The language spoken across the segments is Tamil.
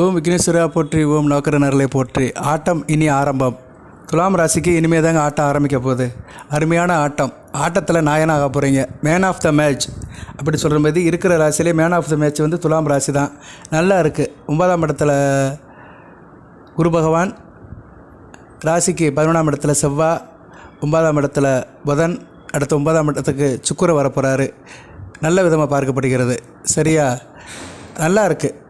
ஓம் விக்னேஸ்வரா போற்றி ஓம் நோக்கரனர்களை போற்றி. ஆட்டம் இனி ஆரம்பம். துலாம் ராசிக்கு இனிமே தாங்க ஆட்டம் ஆரம்பிக்க போகுது. அருமையான ஆட்டம். ஆட்டத்தில் நாயனாக போகிறீங்க மேன் ஆஃப் த மேட்ச் அப்படி சொல்கிற மாதிரி இருக்கிற ராசியிலே மேன் ஆஃப் த மேட்ச் வந்து துலாம் ராசி தான் நல்லா இருக்குது ஒன்பதாம் இடத்துல குரு பகவான். ராசிக்கு பதினொன்றாம் இடத்துல செவ்வாய் ஒன்பதாம் இடத்துல புதன். அடுத்த ஒன்பதாம் இடத்துக்கு சுக்குரை வரப்போகிறாரு நல்ல விதமாக பார்க்கப்படுகிறது. சரியா? நல்லா இருக்குது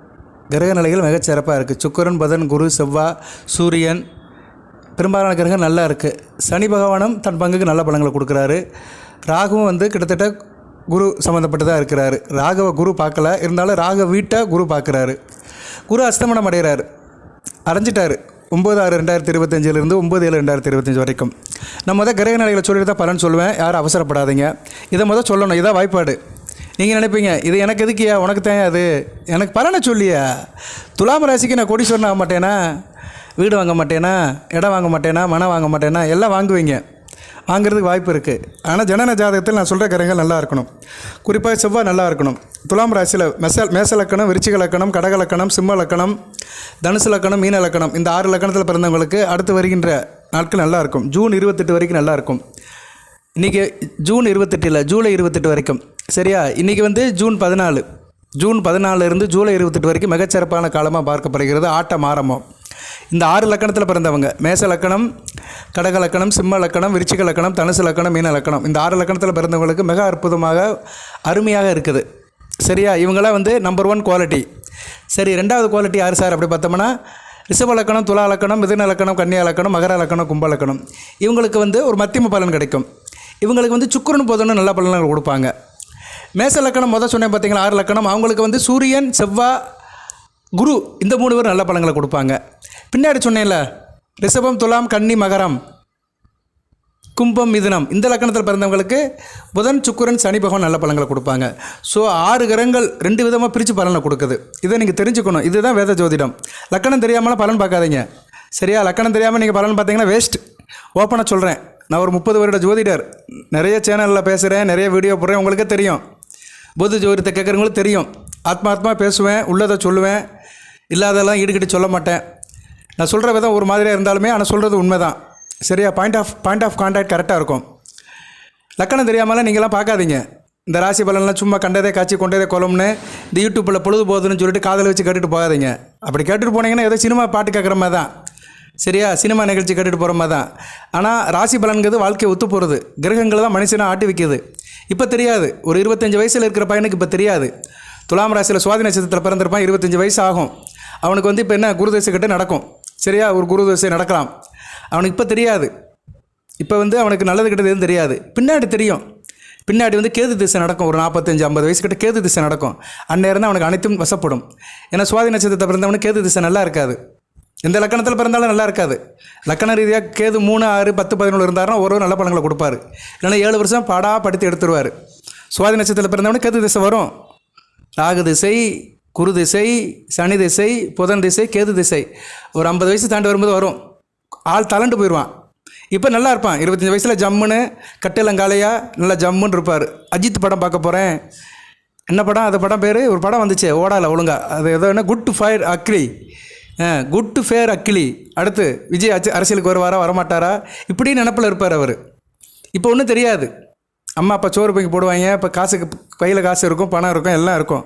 கிரக நிலைகள் மிகச்சிறப்பாக இருக்குது சுக்கரன் புதன் குரு செவ்வாய் சூரியன். பெரும்பாலான கிரகம் நல்லா இருக்குது சனி பகவானும் தன் பங்குக்கு நல்ல பலங்களை கொடுக்குறாரு. ராகுவும் வந்து கிட்டத்தட்ட குரு சம்மந்தப்பட்டதாக இருக்கிறாரு. ராகவ குரு பார்க்கல. இருந்தாலும் ராக வீட்டை குரு பார்க்குறாரு. குரு அஸ்தமனம் அடைகிறாரு. அடைஞ்சிட்டார். ஒம்பது ஆறு ரெண்டாயிரத்தி இருபத்தஞ்சிலிருந்து ஒம்பது ஏழு ரெண்டாயிரத்தி இருபத்தஞ்சி வரைக்கும். நான் முதல் கிரக நிலைகளை சொல்லிட்டு தான் பலன் சொல்லுவேன். யாரும் அவசரப்படாதீங்க. இதை முதல் சொல்லணும். இதான் வாய்ப்பாடு. நீங்கள் நினைப்பீங்க இது எனக்கு எதுக்கியா? உனக்கு தான் அது எனக்கு பலனை சொல்லியா. துலாம் ராசிக்கு நான் கோடீஸ்வரன் ஆக மாட்டேனா? வீடு வாங்க மாட்டேனா? இடம் வாங்க மாட்டேனா? மனம் வாங்க மாட்டேனா? எல்லாம் வாங்குவீங்க. வாங்குறதுக்கு வாய்ப்பு இருக்குது ஆனால் ஜனன ஜாதகத்தில் நான் சொல்கிற கிரகங்கள் நல்லா இருக்கணும். குறிப்பாக செவ்வாய் நல்லா இருக்கணும். துலாம் ராசியில் மெச மேச லக்கணம் விருச்சிக லக்கணம் கடக லக்கணம் சிம்ம லக்கணம் தனுசு லக்கணம் மீன லக்கணம் இந்த ஆறு லக்கணத்தில் பிறந்தவங்களுக்கு அடுத்து வருகின்ற நாட்கள் நல்லாயிருக்கும் ஜூன் இருபத்தெட்டு வரைக்கும் நல்லாயிருக்கும் இன்றைக்கி ஜூன் இருபத்தெட்டில் ஜூலை இருபத்தெட்டு வரைக்கும். சரியா? இன்றைக்கி வந்து ஜூன் பதினாலு. ஜூன் பதினாலிருந்து ஜூலை இருபத்தெட்டு வரைக்கும் மிகச்சிறப்பான காலமாக பார்க்கப்படுகிறது ஆட்டம் ஆரம்பம். இந்த ஆறு லக்கணத்தில் பிறந்தவங்க. மேச லக்கணம் கடக லக்கணம் சிம்ம லக்கணம் விருச்சிக லக்கணம் தனுசு லக்கணம் மீன லக்கணம். இந்த ஆறு லக்கணத்தில் பிறந்தவங்களுக்கு மிக அற்புதமாக அருமையாக இருக்குது. சரியா? இவங்களாம் வந்து நம்பர் ஒன் குவாலிட்டி சரி ரெண்டாவது குவாலிட்டி யார் சார்? அப்படி பார்த்தோம்னா ரிஷப லக்கணம் துலா லக்கணம் மிதுன லக்கணம் கன்னியா லக்கணம் மகர லக்கணம் கும்ப லக்கணம். இவங்களுக்கு வந்து ஒரு மத்தியம பலன் கிடைக்கும். இவங்களுக்கு வந்து சுக்கரன் போதுன்னு நல்ல பலன்கள் கொடுப்பாங்க. மேச லக்கணம் முதல் சொன்னேன் பார்த்தீங்களா? ஆறு லக்கணம். அவங்களுக்கு வந்து சூரியன் செவ்வாய் குரு இந்த மூணு பேர் நல்ல பலன்களை கொடுப்பாங்க. பின்னாடி சொன்னேன்ல ரிஷபம் துலாம் கன்னி மகரம் கும்பம் மிதுனம். இந்த லக்கணத்தில் பிறந்தவங்களுக்கு புதன் சுக்கிரன் சனி பகவான் நல்ல பலன்களை கொடுப்பாங்க. ஸோ ஆறு கிரகங்கள் ரெண்டு விதமாக பிரித்து பலனை கொடுக்குது. இதை நீங்கள் தெரிஞ்சுக்கணும். இதுதான் வேத ஜோதிடம். லக்கணம் தெரியாமலாம் பலன் பார்க்காதீங்க. சரியா? லக்கணம் தெரியாமல் நீங்கள் பலன் பார்த்தீங்கன்னா வேஸ்ட் ஓப்பனாக சொல்கிறேன் நான் ஒரு முப்பது வருட ஜோதிடர். நிறைய சேனலில் பேசுகிறேன் நிறைய வீடியோ போடுறேன் உங்களுக்கே தெரியும். புது ஜோதிடத்தை கேட்குறவங்களுக்கு தெரியும். ஆத்மாத்மா பேசுவேன் உள்ளதை சொல்லுவேன். இல்லாதெல்லாம் ஈடுகட்டி சொல்ல மாட்டேன். நான் சொல்கிற விதம் ஒரு மாதிரியாக இருந்தாலுமே ஆனால் சொல்கிறது உண்மை தான் சரியா? Point of point of contact கரெக்டாக இருக்கும். லக்கணம் தெரியாமலாம் நீங்களாம் பார்க்காதீங்க. இந்த ராசி பலன்லாம் சும்மா கண்டதே காட்சி கொண்டதே கொலம்னு இந்த யூடியூப்பில் பொழுது போகுதுன்னு சொல்லிட்டு காதில் வச்சு கேட்டுட்டு போகாதீங்க. அப்படி கேட்டுட்டு போனீங்கன்னா ஏதோ சினிமா பாட்டு கேட்குற மாதிரி தான் சரியா? சினிமா நிகழ்ச்சி கேட்டுட்டு போகிற மாதிரி தான். ஆனால் ராசி பலன்கிறது வாழ்க்கையை ஒத்து போகிறது கிரகங்கள் தான் மனுஷனை ஆட்டி வைக்கிது. இப்போ தெரியாது. ஒரு இருபத்தஞ்சி வயசில் இருக்கிற பையனுக்கு இப்போ தெரியாது. துலாம் ராசியில் சுவாதி நட்சத்திரத்தில் பிறந்திருப்பான் இருபத்தஞ்சி வயசு ஆகும். அவனுக்கு வந்து இப்போ என்ன? குருதேசை கிட்ட நடக்கும். சரியா? ஒரு குருதேசை நடக்கலாம். அவனுக்கு இப்போ தெரியாது. இப்போ வந்து அவனுக்கு நல்லது கிட்டது எதுவும் தெரியாது. பின்னாடி தெரியும். பின்னாடி வந்து கேது திசை நடக்கும். ஒரு நாற்பத்தஞ்சு ஐம்பது வயசு கிட்ட கேது திசை நடக்கும். அந்நேரம் தான் அவனுக்கு அனைத்தும் வசப்படும். ஏன்னா சுவாதி நட்சத்திரத்தை பிறந்தவனுக்கு கேது திசை நல்லா இருக்காது. எந்த லக்கணத்தில் பிறந்தாலும் நல்லா இருக்காது. லக்கண ரீதியாக கேது மூணு ஆறு பத்து பதினொன்று இருந்தாருன்னா ஒரு நல்ல பலன்களை கொடுப்பாரு. இல்லைன்னா ஏழு வருஷம் பாடா படித்து எடுத்துருவார். சுவாதி நட்சத்திரத்தில் பிறந்தவொடனே கேது திசை வரும். ராகு திசை குரு திசை சனி திசை புதன் திசை கேது திசை. ஒரு ஐம்பது வயசு தாண்டி வரும்போது வரும். ஆள் தளண்டு போயிடுவான். இப்போ நல்லா இருப்பான். இருபத்தஞ்சி வயசில் ஜம்முன்னு கட்டிலங்காலையாக நல்லா ஜம்முன்னு இருப்பார். அஜித் படம் பார்க்க போகிறேன் என்ன படம்? அந்த படம் பேர்? ஒரு படம் வந்துச்சு ஓடால ஒழுங்கா. அது ஏதோ என்ன? குட் ஃபயர் அக்ரி குட் டு ஃபேர் அக்கிலி. அடுத்து விஜய் அச்சு அரசியலுக்கு வருவாரா வரமாட்டாரா? இப்படி நினப்பில் இருப்பார் அவர். இப்போ ஒன்றும் தெரியாது. அம்மா அப்பா சோறு போய் போடுவாங்க. இப்போ காசுக்கு கையில் காசு இருக்கும் பணம் இருக்கும் எல்லாம் இருக்கும்.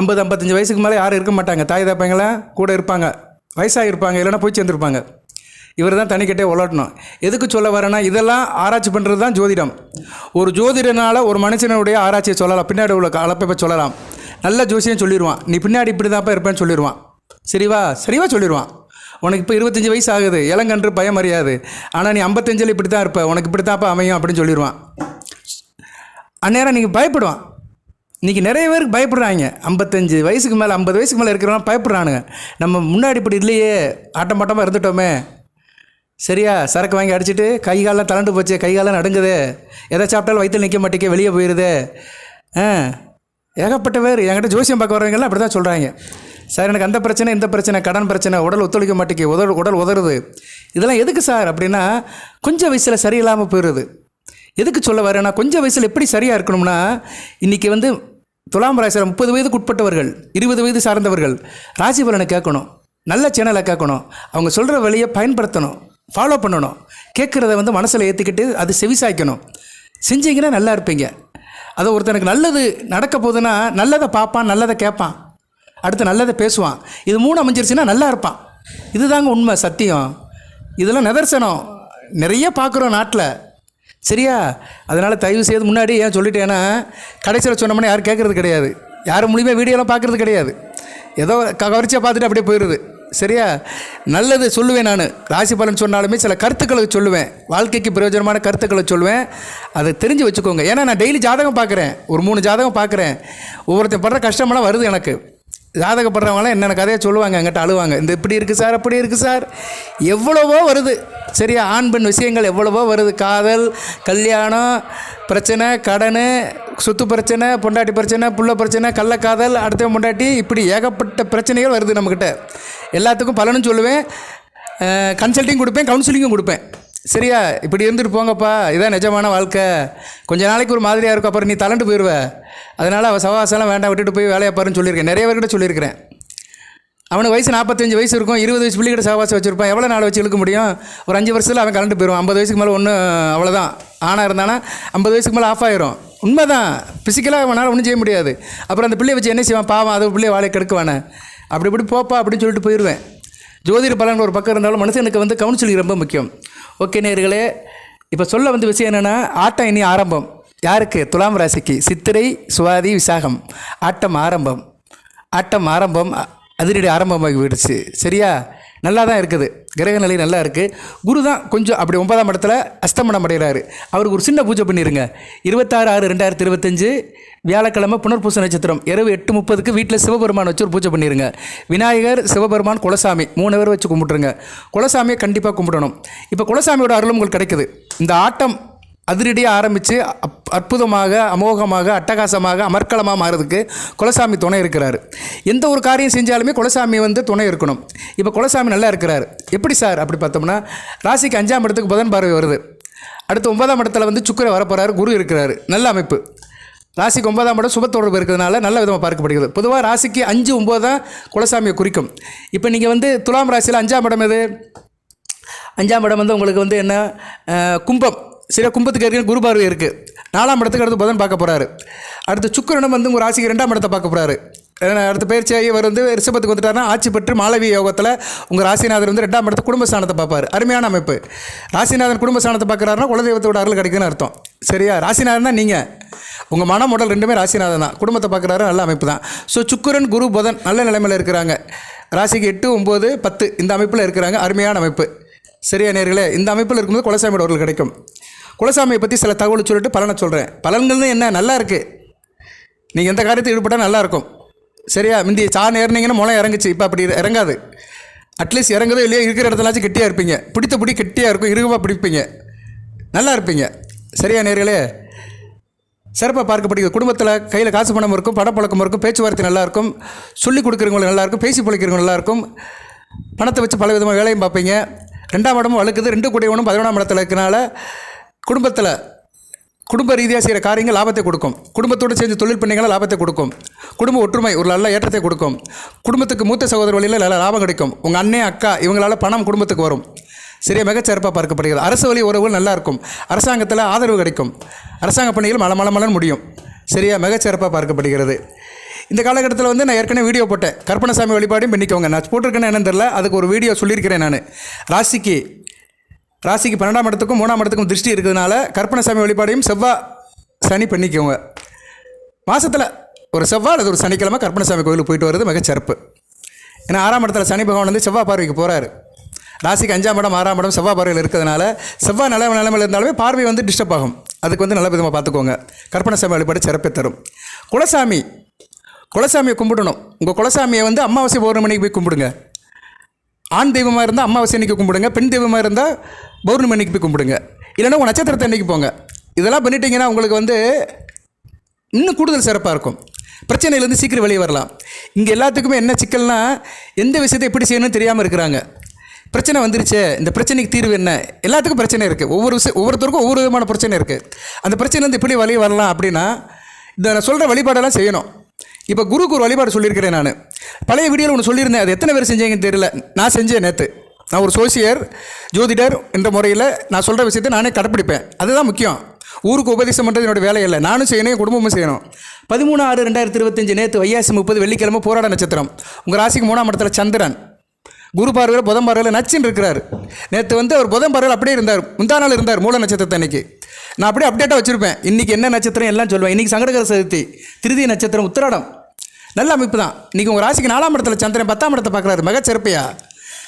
ஐம்பது ஐம்பத்தஞ்சு வயசுக்கு மேலே யாரும் இருக்க மாட்டாங்க. தாய் தாப்பங்களாம் கூட இருப்பாங்க. வயசாக இருப்பாங்க இல்லைன்னா போய் சேர்ந்துருப்பாங்க. இவர் தான் தனிக்கட்டே உலட்டணும் எதுக்கு சொல்ல வரேன்னா இதெல்லாம் ஆராய்ச்சி பண்ணுறது தான் ஜோதிடம். ஒரு ஜோதிடனால் ஒரு மனுஷனுடைய ஆராய்ச்சியை சொல்லலாம். பின்னாடி உள்ள அளப்பை சொல்லலாம். நல்ல ஜோசியம் சொல்லிடுவான் நீ பின்னாடி இப்படி தான்ப்பா இருப்பேன்னு சொல்லிடுவான் சரிவா சரிவா சொல்லிடுவான் உனக்கு இப்போ இருபத்தஞ்சி வயசு ஆகுது இளங்கன்று பயம் அறியாது ஆனால் நீ ஐம்பத்தஞ்சில் இப்படி தான் இருப்ப. உனக்கு இப்படி தான்ப்பா அமையும் அப்படின்னு சொல்லிடுவான் அந்நேரம் நீங்கள் பயப்படுவான். இன்றைக்கி நிறைய பேருக்கு பயப்படுறாங்க. ஐம்பத்தஞ்சு வயசுக்கு மேலே ஐம்பது வயசுக்கு மேலே இருக்கிறவங்க பயப்படுறானுங்க. நம்ம முன்னாடி இப்படி இல்லையே ஆட்டம் பாட்டமாக இருந்துட்டோமே. சரியா சரக்கு வாங்கி அடிச்சிட்டு கை காலெலாம் தளண்டு போச்சு கை காலம் நடுங்குது. எதை சாப்பிட்டாலும் வயிற்றில் நிற்க மாட்டேங்க வெளியே போயிடுது ஆ ஏகப்பட்ட பேர் என்கிட்ட ஜோசியம் பார்க்க வரவங்கெல்லாம் அப்படி தான் சொல்கிறாங்க சார் எனக்கு அந்த பிரச்சனை இந்த பிரச்சனை கடன் பிரச்சனை உடல் ஒத்துழைக்க மாட்டேங்கு உதறு உடல் உதறுது. இதெல்லாம் எதுக்கு சார் அப்படின்னா கொஞ்சம் வயசில் சரியில்லாமல் போயிடுது எதுக்கு சொல்ல வரேன்னா கொஞ்சம் வயசில் எப்படி சரியாக இருக்கணும்னா இன்றைக்கி வந்து துலாம் ராசியில் முப்பது வயதுக்கு உட்பட்டவர்கள் இருபது வயது சார்ந்தவர்கள் ராசி பலனை கேட்கணும் நல்ல சேனலை கேட்கணும் அவங்க சொல்கிற வழியை பயன்படுத்தணும் ஃபாலோ பண்ணணும் கேட்குறத வந்து மனசில் ஏற்றிக்கிட்டு அது செவிசாய்க்கணும் செஞ்சீங்கன்னா நல்லா இருப்பீங்க. அது ஒருத்தனுக்கு நல்லது நடக்க போகுதுன்னா நல்லதை பார்ப்பான் நல்லதை கேட்பான். அடுத்து நல்லதை பேசுவான். இது மூணு அமைஞ்சிருச்சுன்னா நல்லா இருப்பான். இதுதாங்க உண்மை சத்தியம். இதெல்லாம் நிதர்சனம். நிறைய பார்க்குறோம் நாட்டில். சரியா? அதனால் தயவு செய்து முன்னாடி ஏன் சொல்லிட்டேன்னா கடைசியில் சொன்னோம்னா யாரும் கேட்குறது கிடையாது. யாரும் மூலியமாக வீடியோலாம் பார்க்குறது கிடையாது. ஏதோ கவர்ச்சியாக பார்த்துட்டு அப்படியே போயிடுது. சரியா? நல்லது சொல்லுவேன் நான். ராசி பலன் சொன்னாலுமே சில கருத்துக்களை சொல்லுவேன். வாழ்க்கைக்கு பிரயோஜனமான கருத்துக்களை சொல்லுவேன். அதை தெரிஞ்சு வச்சுக்கோங்க. ஏன்னா நான் டெய்லி ஜாதகம் பார்க்குறேன். ஒரு மூணு ஜாதகம் பார்க்குறேன். ஒவ்வொருத்தன் படுற கஷ்டமெல்லாம் வருது எனக்கு. ஜாதகப்படுறவங்களாம் என்னென்ன கதையை சொல்லுவாங்க எங்கிட்ட அழுவாங்க. இந்த இப்படி இருக்குது சார் அப்படி இருக்குது சார். எவ்வளவோ வருது. சரியா ஆண் பெண் விஷயங்கள் எவ்வளவோ வருது. காதல் கல்யாணம் பிரச்சனை கடன் சொத்து பிரச்சனை பொண்டாட்டி பிரச்சனை புள்ள பிரச்சனை கள்ளக்காதல் அடுத்த பொண்டாட்டி இப்படி ஏகப்பட்ட பிரச்சனைகள் வருது நம்மக்கிட்ட எல்லாத்துக்கும் பலனும் சொல்லுவேன். கன்சல்ட்டிங் கொடுப்பேன் கவுன்சிலிங்கும் கொடுப்பேன். சரியா? இப்படி இருந்துட்டு போங்கப்பா. இதான் நிஜமான வாழ்க்கை. கொஞ்ச நாளைக்கு ஒரு மாதிரியாக இருக்கும். அப்புறம் நீ தளண்டு போயிடுவ அதனால் அவள் சவாசெல்லாம் வேண்டாம். விட்டுட்டு போய் வேலையை பாருன்னு சொல்லியிருக்கேன். நிறைய பேர்கிட்ட சொல்லியிருக்கிறேன். அவனுக்கு வயசு நாற்பத்தஞ்சு வயசு இருக்கும். இருபது வயசு பிள்ளைகிட்ட சவாசம் வச்சுருப்பான். எவ்வளோ நாள் வச்சு இழுக்க முடியும்? ஒரு அஞ்சு வருஷத்தில் அவன் கலந்து போயிடுவான். ஐம்பது வயசுக்கு மேலே ஒன்றும் அவ்வளோதான் ஆனால் இருந்தானா ஐம்பது வயசுக்கு மேலே ஆஃப் ஆயிரும். உண்மைதான். ஃபிசிக்கலாக அவனால் ஒன்றும் செய்ய முடியாது. அப்புறம் அந்த பிள்ளையை வச்சு என்ன செய்வான்? பாவம் அது பிள்ளையை வாழை கெடுக்குவானே. அப்படி இப்படி போப்பா அப்படின்னு சொல்லிட்டு போயிடுவேன் ஜோதிட பலன் ஒரு பக்கம் இருந்தாலும் மனுஷனுக்கு வந்து கவுன்சிலிங் ரொம்ப முக்கியம். ஓகே நேர்களே இப்போ சொல்ல வந்த விஷயம் என்னென்னா ஆட்டம் இனி ஆரம்பம். யாருக்கு? துலாம் ராசிக்கு. சித்திரை சுவாதி விசாகம். ஆட்டம் ஆரம்பம். ஆட்டம் ஆரம்பம் அ- அதிரடி ஆரம்பமாகி போயிடுச்சு சரியா? நல்லா தான் இருக்குது. கிரக நிலை நல்லா இருக்குது குரு தான் கொஞ்சம் அப்படி ஒன்பதாம் இடத்துல அஸ்தமனம் அடைகிறாரு. அவருக்கு ஒரு சின்ன பூஜை பண்ணிடுங்க இருபத்தாறு ஆறு ரெண்டாயிரத்தி இருபத்தஞ்சு வியாழக்கிழமை புனர்பூச நட்சத்திரம். இரவு எட்டு முப்பதுக்கு வீட்டில் சிவபெருமான் வச்சு ஒரு பூஜை பண்ணிடுங்க விநாயகர் சிவபெருமான் குலசாமி மூணு பேர் வச்சு கும்பிட்ருங்க குலசாமியை கண்டிப்பாக கும்பிடணும். இப்போ குலசாமியோட அருளும் உங்களுக்கு கிடைக்குது. இந்த ஆட்டம் அதிரடியாக ஆரம்பித்து அப் அற்புதமாக அமோகமாக அட்டகாசமாக அமர்க்களமாக மாறதுக்கு குலசாமி துணை இருக்கிறார். எந்த ஒரு காரியம் செஞ்சாலுமே குலசாமி வந்து துணை இருக்கணும். இப்போ குலசாமி நல்லா இருக்கிறார். எப்படி சார்? அப்படி பார்த்தோம்னா ராசிக்கு அஞ்சாம் இடத்துக்கு புதன் பார்வை வருது. அடுத்து ஒன்பதாம் இடத்துல வந்து சுக்கரை வரப்போகிறார் குரு இருக்கிறார். நல்ல அமைப்பு. ராசிக்கு ஒன்பதாம் இடம் சுப தொடர்பு இருக்கிறதுனால நல்ல விதமாக பார்க்கப்படுகிறது. பொதுவாக ராசிக்கு அஞ்சு ஒம்பது தான் குலசாமியை குறிக்கும். இப்போ நீங்கள் வந்து துலாம் ராசியில் அஞ்சாம் இடம் எது? அஞ்சாம் இடம் வந்து உங்களுக்கு வந்து என்ன? கும்பம். சில கும்பத்துக்கு ஏற்கனவே குரு பார்வை இருக்குது நாலாம் இடத்துக்கு அடுத்து புதன் பார்க்க போகிறாரு அடுத்து சுக்கரனும் வந்து உங்கள் ராசிக்கு ரெண்டாம் இடத்தை பார்க்க போகிறாரு அடுத்த பயிற்சியாகி இவர் வந்து ரிஷபத்துக்கு வந்துட்டார்னா ஆட்சி பெற்று மாலவி யோகத்தில் உங்கள் ராசிநாதர் வந்து ரெண்டாம் இடத்து குடும்பஸ்தானத்தை பார்ப்பார். அருமையான அமைப்பு. ராசிநாதன் குடும்பஸ்தானத்தை பார்க்குறாருன்னா குலதெய்வத்தோட அருள் கிடைக்குதுன்னு அர்த்தம். சரியா? ராசிநாதன் தான் நீங்கள் உங்கள் மனம் உடல் ரெண்டுமே ராசிநாதன் தான். குடும்பத்தை பார்க்குறாரு நல்ல அமைப்பு தான். ஸோ சுக்கரன் குரு புதன் நல்ல நிலைமையில் இருக்கிறாங்க. ராசிக்கு எட்டு ஒம்பது பத்து இந்த அமைப்பில் இருக்கிறாங்க. அருமையான அமைப்பு. சரியா நேர்களே? இந்த அமைப்பில் இருக்கும்போது குலசாமியோட அவர்கள் கிடைக்கும். குலசாமியை பற்றி சில தகவல் சொல்லிட்டு பலனை சொல்கிறேன் பலன்கள்னு என்ன? நல்லா இருக்குது நீங்கள் எந்த காரியத்தில் ஈடுபட்டால் நல்லாயிருக்கும் சரியா? முந்தி சா ஏறினீங்கன்னா முளை இறங்குச்சு. இப்போ அப்படி இறங்காது. அட்லீஸ்ட் இறங்குதோ இல்லையோ இருக்கிற இடத்துலாச்சும் கெட்டியாக இருப்பீங்க. பிடித்த பிடி கெட்டியாக இருக்கும். இறுகமாக பிடிப்பீங்க. நல்லா இருப்பீங்க. சரியா நேர்களே? சிறப்பாக பார்க்கப்படுகிறது குடும்பத்தில் கையில் காசு பணம் இருக்கும். பணப்பழக்கம் இருக்கும். பேச்சுவார்த்தை நல்லாயிருக்கும் சொல்லி சொல்லிக் கொடுக்குறவங்களுக்கு நல்லாயிருக்கும் பேசி பிழைக்கிறவங்க நல்லா இருக்கும். பணத்தை வச்சு பல விதமாக வேலையும் பார்ப்பீங்க. ரெண்டாம் இடமும் வழுக்குது ரெண்டு கூடியவனும் பதினொன்றாம் இடத்துல இருக்கனால குடும்பத்தில் குடும்ப ரீதியாக செய்கிற காரியங்கள் லாபத்தை கொடுக்கும். குடும்பத்தோடு சேர்ந்து தொழில் பண்ணீங்கன்னா லாபத்தை கொடுக்கும். குடும்ப ஒற்றுமை ஒரு நல்ல ஏற்றத்தை கொடுக்கும். குடும்பத்துக்கு மூத்த சகோதர வழியில் நல்ல லாபம் கிடைக்கும். உங்கள் அண்ணன் அக்கா இவங்களால் பணம் குடும்பத்துக்கு வரும். சரியா? மிகச்சிறப்பாக பார்க்கப்படுகிறது. அரசு வழி உறவுகள் நல்லா இருக்கும். அரசாங்கத்தில் ஆதரவு கிடைக்கும். அரசாங்க பணிகள் மல மல மலன் முடியும். சரியா? மிகச்சிறப்பாக பார்க்கப்படுகிறது. இந்த காலகட்டத்தில் வந்து நான் ஏற்கனவே வீடியோ போட்டேன். கற்பனசாமி வழிபாடையும் பண்ணிக்கோங்க. நான் போட்டிருக்கேன்னு என்னன்னு தெரில அதுக்கு ஒரு வீடியோ சொல்லியிருக்கிறேன் நான். ராசிக்கு ராசிக்கு பன்னெண்டாம் இடத்துக்கும் மூணாம் இடத்துக்கும் திருஷ்டி இருக்கிறதுனால கற்பனசாமி வழிபாடையும் செவ்வாய் சனி பண்ணிக்கோங்க. மாதத்தில் ஒரு செவ்வாய் அல்லது ஒரு சனிக்கிழமை கற்பனசாமி கோயிலுக்கு போயிட்டு வர்றது மிகச்சிறப்பு ஏன்னா ஆறாம் இடத்துல சனி பகவான் வந்து செவ்வாய் பார்வைக்கு போகிறாரு ராசிக்கு அஞ்சாம் இடம் ஆறாம் இடம் செவ்வாய் பார்வையில் இருக்கிறதுனால செவ்வாய் நல்ல நிலைமையில் இருந்தாலுமே பார்வை வந்து டிஸ்டர்ப் ஆகும். அதுக்கு வந்து நல்ல விதமாக பார்த்துக்கோங்க. கற்பனசாமி வழிபாடு சிறப்பை தரும். குலசாமி குலசாமியை கும்பிடணும். உங்கள் குலசாமியை வந்து அமாவாசை பௌர்ணமிக்கு போய் கும்பிடுங்க. ஆண் தெய்வமாக இருந்தால் அமாவாசை அன்னைக்கு கும்பிடுங்க பெண் தெய்வமாக இருந்தால் பௌர்ணமி அன்னைக்கு போய் கும்பிடுங்க. இல்லைன்னா உங்கள் நட்சத்திரத்தை அன்னைக்கு போங்க. இதெல்லாம் பண்ணிட்டீங்கன்னா உங்களுக்கு வந்து இன்னும் கூடுதல் சிறப்பாக இருக்கும். பிரச்சனையிலேருந்து சீக்கிரம் வெளியே வரலாம். இங்கே எல்லாத்துக்குமே என்ன சிக்கல்னால் எந்த விஷயத்தை எப்படி செய்யணும்னு தெரியாமல் இருக்கிறாங்க. பிரச்சனை வந்துருச்சே. இந்த பிரச்சனைக்கு தீர்வு என்ன? எல்லாத்துக்கும் பிரச்சனை இருக்குது ஒவ்வொரு விஷயம் ஒவ்வொருத்தருக்கும் ஒவ்வொரு விதமான பிரச்சனை இருக்குது அந்த பிரச்சனை வந்து எப்படி வெளியே வரலாம் அப்படின்னா இந்த நான் சொல்கிற வழிபாடெல்லாம் செய்யணும். இப்போ குருக்கு ஒரு வழிபாடு சொல்லியிருக்கிறேன் நான். பழைய வீடியோவில் ஒன்று சொல்லியிருந்தேன். அது எத்தனை பேர் செஞ்சீங்கன்னு தெரியல. நான் செஞ்சேன் நேற்று நான் ஒரு சோசியர் ஜோதிடர் என்ற முறையில் நான் சொல்கிற விஷயத்தை நானே கடைப்பிடிப்பேன். அதுதான் முக்கியம். ஊருக்கு உபதேசம் பண்ணுறது என்னோட வேலை இல்லை. நானும் செய்யணும் என் குடும்பமும் செய்யணும். பதிமூணு ஆறு ரெண்டாயிரத்தி இருபத்தஞ்சு நேற்று வையாசி முப்பது வெள்ளிக்கிழமை போராட நட்சத்திரம். உங்கள் ராசிக்கு மூணாம் இடத்துல சந்திரன். குரு பார்வையில் புதன் பார்வையில் நச்சுன்னு இருக்கிறார். நேற்று வந்து அவர் புதன் பார்வையில் அப்படியே இருந்தார். முந்தா நாள் இருந்தார் மூல நட்சத்திரத்தை அன்னைக்கு. நான் அப்படியே அப்டேட்டாக வச்சுருப்பேன். இன்றைக்கி என்ன நட்சத்திரம் எல்லாம் சொல்லுவேன் இன்றைக்கி சங்கடகர சதுர்த்தி திருதி நட்சத்திரம் உத்திராடம். நல்ல அமைப்பு தான் இன்றைக்கி உங்கள் ராசிக்கு நாலாம் இடத்துல சந்திரன் பத்தாம் இடத்தை பார்க்குறாரு. மிகச்சிறப்பையா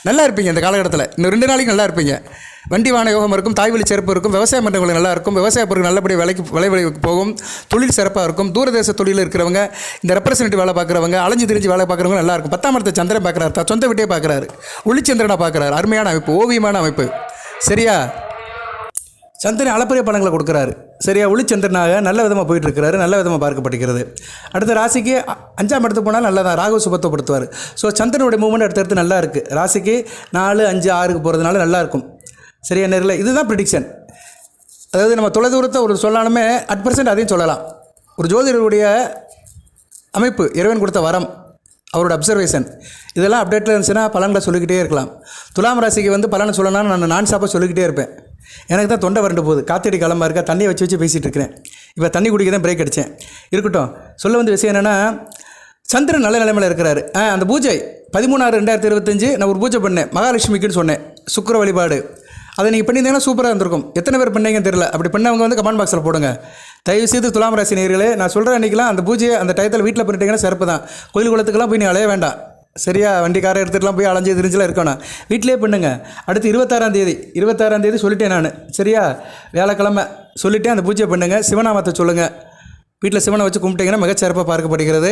நல்லா இருப்பீங்க இந்த காலகட்டத்தில். இன்னும் ரெண்டு நாளைக்கு நல்லா இருப்பீங்க. வண்டி வாகன யோகம் இருக்கும் தாய்வழி சிறப்பு இருக்கும் விவசாயம் மன்றங்கள் நல்லா இருக்கும் விவசாய பொருட்கள் நல்லபடியாக விலைக்கு விலை விலைக்கு போகும் தொழில் சிறப்பாக இருக்கும் தூரதேச தொழிலில் இருக்கிறவங்க இந்த ரெப்ரசன்டேட்டிவ் வேலை பார்க்குறவங்க அலைஞ்சு திரிஞ்சு வேலை பார்க்குறவங்க நல்லா இருக்கும். பத்தாம் இடத்தை சந்திரன் பார்க்குறாரு தான் சொந்த வீட்டையே பார்க்குறாரு. ஒளிச்சந்திரனை பார்க்குறாரு. அருமையான அமைப்பு ஓவியமான அமைப்பு. சரியா? சந்திரன் அளப்பரிய பலன்களை கொடுக்குறாரு. சரியா ஒளிச்சந்திரனாக நல்ல விதமாக போயிட்டு இருக்கிறாரு நல்ல விதமாக பார்க்கப்படுகிறது அடுத்த ராசிக்கு அஞ்சாம் இடத்துக்கு போனால் நல்லா தான் ராகு சுபத்துவப்படுத்துவார் ஸோ சந்திரனுடைய மூவ்மெண்ட் அடுத்தடுத்து நல்லா இருக்குது ராசிக்கு நாலு அஞ்சு ஆறுக்கு போகிறதுனால நல்லா இருக்கும். சரியா நேரில் இதுதான் ப்ரிடிக்ஷன் அதாவது நம்ம தொலைதூரத்தை ஒரு சொல்லாலுமே அட் பர்சன்ட் அதையும் சொல்லலாம். ஒரு ஜோதிடருடைய அமைப்பு இறைவன் கொடுத்த வரம் அவரோட அப்சர்வேஷன் இதெல்லாம் அப்டேட்டில் இருந்துச்சுன்னா பலன்களை சொல்லிக்கிட்டே இருக்கலாம். துலாம் ராசிக்கு வந்து பலனை சொல்லணும்னா நான் நான் சாப்பாக சொல்லிக்கிட்டே இருப்பேன். எனக்கு தான் தொண்டை வறண்டு போகுது. காத்தடி காலமாக இருக்கா? தண்ணியை வச்சு வச்சு பேசிகிட்டு இருக்கிறேன். இப்போ தண்ணி குடிக்க தான் பிரேக் அடித்தேன் இருக்கட்டும். சொல்ல வந்த விஷயம் என்னென்னா சந்திரன் நல்ல நிலைமையில் இருக்கிறாரு. ஆ அந்த பூஜை பதிமூணாறு ரெண்டாயிரத்தி இருபத்தஞ்சு நான் ஒரு பூஜை பண்ணேன். மகாலட்சுமிக்குன்னு சொன்னேன். சுக்கிர வழிபாடு. அதை நீங்கள் பண்ணியிருந்தீங்கன்னா சூப்பராக இருந்திருக்கும். எத்தனை பேர் பண்ணீங்கன்னு தெரியல. அப்படி பண்ணவங்க வந்து கமெண்ட் பாக்ஸில் போடுங்க. தயவு செய்து துலாம் ராசி நேர்களே நான் சொல்கிற அன்றைக்கெலாம் அந்த பூஜையை அந்த டயத்தில் வீட்டில் பண்ணிட்டீங்கன்னா சிறப்பு தான் கோயில் குளத்துக்கெல்லாம் போய் நீ அலைய வேண்டாம். சரியா? வண்டி காரை எடுத்துகிட்டுலாம் போய் அலைஞ்சு திரிஞ்செலாம் இருக்கணும். வீட்டிலே பண்ணுங்க. அடுத்து இருபத்தாறாம் தேதி இருபத்தாறாம் தேதி சொல்லிட்டேன் நான். சரியா? வியாழக்கிழமை சொல்லிவிட்டேன் அந்த பூஜை பண்ணுங்கள் சிவநாமத்தை சொல்லுங்கள் வீட்டில் சிவனை வச்சு கும்பிட்டீங்கன்னா மிகச்சிறப்பாக பார்க்கப்படுகிறது.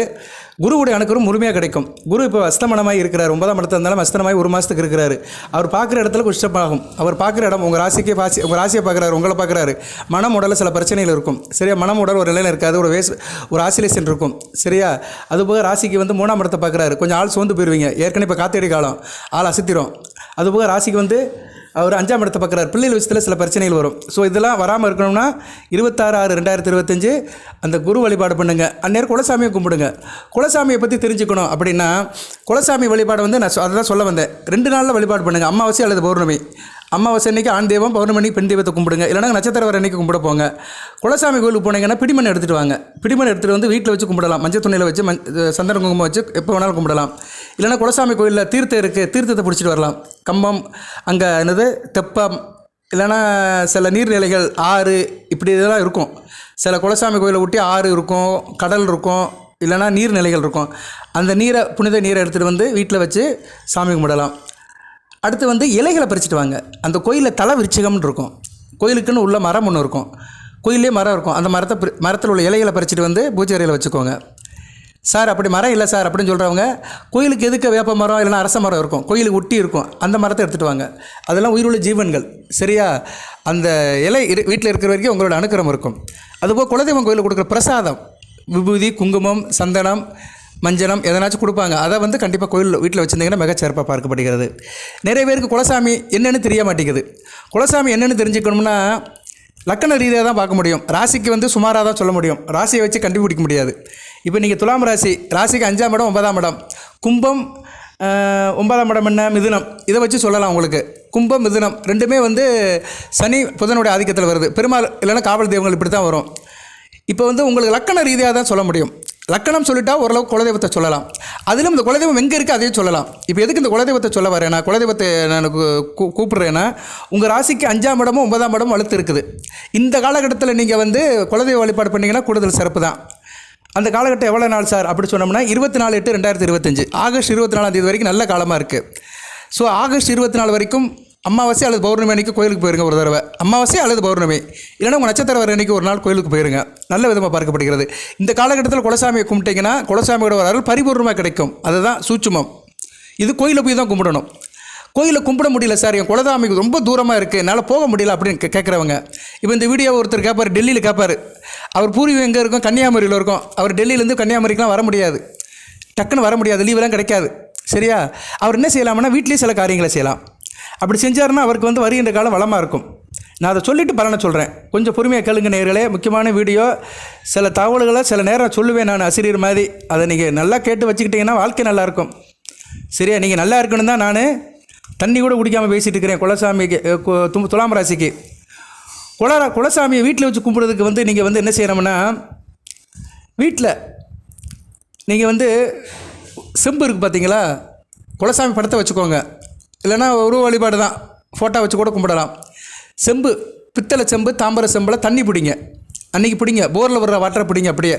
குருவுடைய அணுக்கரும் முழுமையாக கிடைக்கும். குரு இப்போ அஸ்தமனமாக இருக்கிறார். ஒன்பதாம் இடத்துல இருந்தாலும் அஸ்தமனமாய் ஒரு மாதத்துக்கு இருக்கிறாரு. அவர் பார்க்குற இடத்துல குஷ்டமாகும் அவர் பார்க்குற இடம் உங்கள் ராசிக்கே பாசி உங்கள் ராசியை பார்க்குறாரு உங்களை பார்க்குறாரு. மனம் உடலில் சில பிரச்சனைகள் இருக்கும். சரியா? மனம் உடல் ஒரு நிலையில் இருக்காது. ஒரு வேஸ் ஒரு ஆசிலேஷன் இருக்கும் சரியா? அதுபோக ராசிக்கு வந்து மூணாம் இடத்தை பார்க்குறாரு. கொஞ்சம் ஆள் சோர்ந்து போயிடுவீங்க ஏற்கனவே இப்போ காத்தடி காலம். ஆள் அசத்திரும். அதுபோக ராசிக்கு வந்து அவர் அஞ்சாம் இடத்தை பார்க்குறாரு. பிள்ளைகள் விஷயத்தில் சில பிரச்சனைகள் வரும். ஸோ இதெல்லாம் வராமல் இருக்கணும்னா இருபத்தாறு ஆறு ரெண்டாயிரத்தி இருபத்தஞ்சு அந்த குரு வழிபாடு பண்ணுங்க. அந்நேரம் குலசாமியை கும்பிடுங்க. குலசாமியை பற்றி தெரிஞ்சுக்கணும் அப்படின்னா குலசாமி வழிபாடு வந்து நான் அதை தான் சொல்ல வந்தேன். ரெண்டு நாளில் வழிபாடு பண்ணுங்க. அமாவாசை அல்லது பௌர்ணமி. அமாவாசை அன்னைக்கு ஆண் தெய்வம் பௌர்ணமணிக்கு பெண் தெய்வத்தை கும்பிடுங்க. இல்லைனா நட்சத்திர வர அன்றைக்கி கும்பிட போங்க. குலசாமி கோயிலுக்கு போனீங்கன்னா பிடிமண் எடுத்துகிட்டு வாங்க. பிடிமண் எடுத்துகிட்டு வந்து வீட்டில் வச்சு கும்பிடலாம். மஞ்சள் துணியில் வச்சு மஞ் சந்தன குங்குமம் வச்சு எப்போ வேணாலும் கும்பிடலாம். இல்லைனா குலசாமி கோயிலில் தீர்த்தம் இருக்குது தீர்த்தத்தை பிடிச்சிட்டு வரலாம். கம்பம் அங்கே என்னது? தெப்பம். இல்லைன்னா சில நீர்நிலைகள் ஆறு இப்படி இதெல்லாம் இருக்கும். சில குலசாமி கோயிலை ஒட்டி ஆறு இருக்கும் கடல் இருக்கும் இல்லைன்னா நீர்நிலைகள் இருக்கும். அந்த நீரை புனித நீரை எடுத்துகிட்டு வந்து வீட்டில் வச்சு சாமி கும்பிடலாம். அடுத்து வந்து இலைகளை பறிச்சுட்டு வாங்க அந்த கோயிலில் தலை விருச்சிகம்னு இருக்கும். கோயிலுக்குன்னு உள்ள மரம் ஒன்று இருக்கும். கோயிலே மரம் இருக்கும். அந்த மரத்தை மரத்தில் உள்ள இலைகளை பறிச்சுட்டு வந்து பூஜை அறையில் வச்சுக்கோங்க. சார் அப்படி மரம் இல்லை சார் அப்படின்னு சொல்கிறவங்க கோயிலுக்கு எதுக்க வேப்ப மரம் இல்லைன்னா அரச மரம் இருக்கும். கோயிலுக்கு ஒட்டி இருக்கும். அந்த மரத்தை எடுத்துகிட்டு வாங்க. அதெல்லாம் உயிருள்ள ஜீவன்கள். சரியா? அந்த இலை இரு வீட்டில் இருக்கிற வரைக்கும் உங்களோட அனுக்கிரம் இருக்கும். அதுபோல் குலதெய்வம் கோயிலில் கொடுக்குற பிரசாதம். விபூதி குங்குமம் சந்தனம் மஞ்சனம் எதனாச்சும் கொடுப்பாங்க. அதை வந்து கண்டிப்பாக கோயில் வீட்டில் வச்சுருந்தீங்கன்னா மிகச்சிறப்பாக பார்க்கப்படுகிறது. நிறைய பேருக்கு குலசாமி என்னென்னு தெரிய மாட்டேங்குது. குலசாமி என்னென்னு தெரிஞ்சுக்கணும்னா லக்கண ரீதியாக தான் பார்க்க முடியும். ராசிக்கு வந்து சுமாராக தான் சொல்ல முடியும். ராசியை வச்சு கண்டுபிடிக்க முடியாது. இப்போ நீங்கள் துலாம் ராசி ராசிக்கு அஞ்சாம் இடம் ஒன்பதாம் இடம். கும்பம் ஒன்பதாம் இடம் என்ன? மிதுனம். இதை வச்சு சொல்லலாம் உங்களுக்கு. கும்பம் மிதுனம் ரெண்டுமே வந்து சனி புதனுடைய ஆதிக்கத்தில் வருது. பெருமாள் இல்லைன்னா காவல் தெய்வங்கள் இப்படி தான் வரும். இப்போ வந்து உங்களுக்கு லக்கண ரீதியாக தான் சொல்ல முடியும். லக்கணம் சொல்லிட்டா ஓரளவு குலதெய்வத்தை சொல்லலாம். அதிலும் இந்த குலதெய்வம் எங்கே இருக்குது அதையும் சொல்லலாம். இப்போ எதுக்கு இந்த குலதெய்வத்தை சொல்ல வரேன் நான் குலதெய்வத்தை நான் கூ- உங்கள் ராசிக்கு அஞ்சாம் இடமும் ஒன்பதாம் இடமும் வலுத்து இருக்குது. இந்த காலகட்டத்தில் நீங்கள் வந்து குலதெய்வ வழிபாடு பண்ணிங்கன்னா கூடுதல் சிறப்பு தான். அந்த காலகட்டம் எவ்வளோ நாள் சார்? அப்படி சொன்னோம்னா இருபத்தி நாலு எட்டு ரெண்டாயிரத்தி இருபத்தஞ்சு. ஆகஸ்ட் இருபத்தி நாலாம் தேதி வரைக்கும் நல்ல காலமாக இருக்குது ஸோ ஆகஸ்ட் இருபத்தி நாலு வரைக்கும் அமாவாசை அல்லது பௌர்ணமி அன்னைக்கு கோயிலுக்கு போயிருங்க ஒரு தடவை. அமாவாசை அல்லது பௌர்ணமி. இல்லைன்னா உங்கள் நட்சத்திரம் வர அன்னைக்கு ஒரு நாள் கோயிலுக்கு போயிருங்க. நல்ல விதமாக பார்க்கப்படுகிறது. இந்த காலகட்டத்தில் குலசாமியை கும்பிட்டீங்கன்னா குலசாமியோட ஒரு அருள் பரிபூர்ணமாக கிடைக்கும். அதுதான் சூட்சுமம். இது கோயிலில் போய் தான் கும்பிடணும். கோயிலில் கும்பிட முடியல சார். என் குலதாமிக்கு ரொம்ப தூரமாக இருக்குது என்னால் போக முடியல அப்படின்னு கேட்குறவங்க இப்போ இந்த வீடியோ ஒருத்தர் கேட்பார் டெல்லியில் கேட்பார் அவர் பூர்வீகம் எங்கே இருக்கும்? கன்னியாகுமரியில் இருக்கும். அவர் டெல்லியிலேருந்து கன்னியாகுமரிக்கெலாம் வர முடியாது. டக்குன்னு வர முடியாது. லீவெல்லாம் கிடைக்காது. சரியா? அவர் என்ன செய்யலாம்னா வீட்லேயே சில காரியங்களை செய்யலாம். அப்படி செஞ்சாருன்னா அவருக்கு வந்து வருகின்ற காலம் வளமாக இருக்கும். நான் அதை சொல்லிவிட்டு பலனை சொல்கிறேன் கொஞ்சம் பொறுமையாக கேளுங்க நேர்களே முக்கியமான வீடியோ சில தகவல்களை சில நேரம் சொல்லுவேன் நான் ஆசிரியர் மாதிரி. அதை நீங்கள் நல்லா கேட்டு வச்சுக்கிட்டிங்கன்னா வாழ்க்கை நல்லாயிருக்கும் சரியா? நீங்கள் நல்லா இருக்கணும் தான் நான் தண்ணி கூட குடிக்காமல் பேசிகிட்டு இருக்கிறேன் குலசாமிக்கு து- துலாம் ராசிக்கு. குல குலசாமியை வீட்டில் வச்சு கும்பிட்றதுக்கு வந்து நீங்கள் வந்து என்ன செய்யணும்னா வீட்டில் நீங்கள் வந்து செம்பு இருக்குது பார்த்தீங்களா குலசாமி படத்தை வச்சுக்கோங்க. இல்லைன்னா உருவ வழிபாடு தான். ஃபோட்டோ வச்சு கூட கும்பிடலாம். செம்பு பித்தளை செம்பு தாம்பர செம்பில் தண்ணி பிடிங்க. அன்றைக்கி பிடிங்க. போரில் வர்ற வாட்டரை பிடிங்க அப்படியே.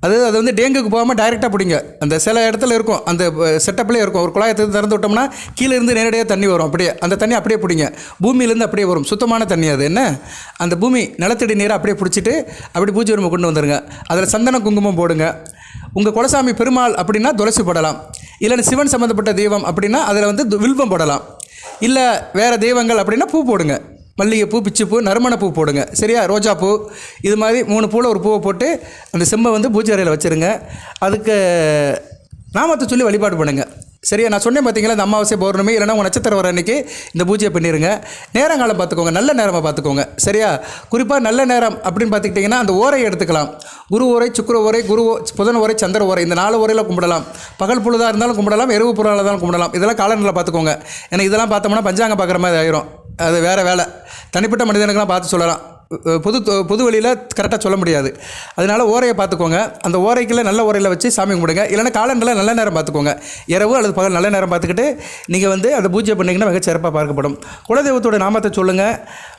அது அது வந்து டேங்குக்கு போகாமல் டைரெக்டாக பிடிங்க. அந்த சில இடத்துல இருக்கும். அந்த செட்டப்லேயே இருக்கும். ஒரு குழாயத்தை திறந்து விட்டோம்னா கீழே இருந்து நேரடியாக தண்ணி வரும். அப்படியே. அந்த தண்ணி அப்படியே பிடிங்க. பூமியிலேருந்து அப்படியே வரும். சுத்தமான தண்ணி அது. என்ன? அந்த பூமி நிலத்தடி நீரை அப்படியே பிடிச்சிட்டு அப்படி பூஜை உரிமை கொண்டு வந்துடுங்க அதில் சந்தன குங்குமம் போடுங்க. உங்கள் குலசாமி பெருமாள் அப்படின்னா துளசி போடலாம். இல்லைன்னு சிவன் சம்மந்தப்பட்ட தெய்வம் அப்படின்னா அதில் வந்து வில்வம் போடலாம். இல்லை வேறு தெய்வங்கள் அப்படின்னா பூ போடுங்க. மல்லிகைப்பூ பிச்சைப்பூ நறுமணப்பூ போடுங்க. சரியா? ரோஜாப்பூ. இது மாதிரி மூணு பூவில் ஒரு பூவை போட்டு அந்த செம்பை வந்து பூஜை அறையில் வச்சுருங்க. அதுக்கு நாமத்தை சொல்லி வழிபாடு பண்ணுங்கள் சரியா நான் சொன்னேன் பார்த்தீங்களா இந்த அமாவாசை பௌர்ணமி இல்லைன்னா உங்கள் நட்சத்திரம் வர அன்னைக்கு இந்த பூஜையை பண்ணிடுங்க நேரங்காலம் பார்த்துக்கோங்க நல்ல நேரமாக பார்த்துக்கோங்க. சரியா? குறிப்பாக நல்ல நேரம் அப்படின்னு பார்த்துக்கிட்டிங்கன்னா அந்த ஓரை எடுத்துக்கலாம். குரு ஓரை சுக்கிர ஓரை குரு ஓ- புதன் ஓரை சந்திர ஓரை இந்த நாலு ஓரையில் கும்பிடலாம். பகல் பொழுதாக இருந்தாலும் கும்பிடலாம் இரவு பொருளாக இருந்தாலும் கும்பிடலாம். இதெல்லாம் காலநிலை பார்த்துக்கோங்க. ஏன்னா இதெல்லாம் பார்த்தோம்னா பஞ்சாங்கம் பார்க்குற மாதிரி ஆயிரும். அது வேறு வேலை. தனிப்பட்ட மனிதனுக்கெல்லாம் பார்த்து சொல்லலாம். பொது பொது வழியில் கரெக்டாக சொல்ல முடியாது. அதனால் ஓரையை பார்த்துக்கோங்க. அந்த ஓரைக்குள்ள நல்ல ஓரையில் வச்சு சாமி கும்பிடுங்க. இல்லைன்னா காலங்களில் நல்ல நேரம் பார்த்துக்கோங்க. இரவு அல்லது பகல் நல்ல நேரம் பார்த்துக்கிட்டு நீங்கள் வந்து அதை பூஜை பண்ணிங்கன்னா மிக சிறப்பாக பார்க்கப்படும். குலதெய்வத்தோட நாமத்தை சொல்லுங்கள்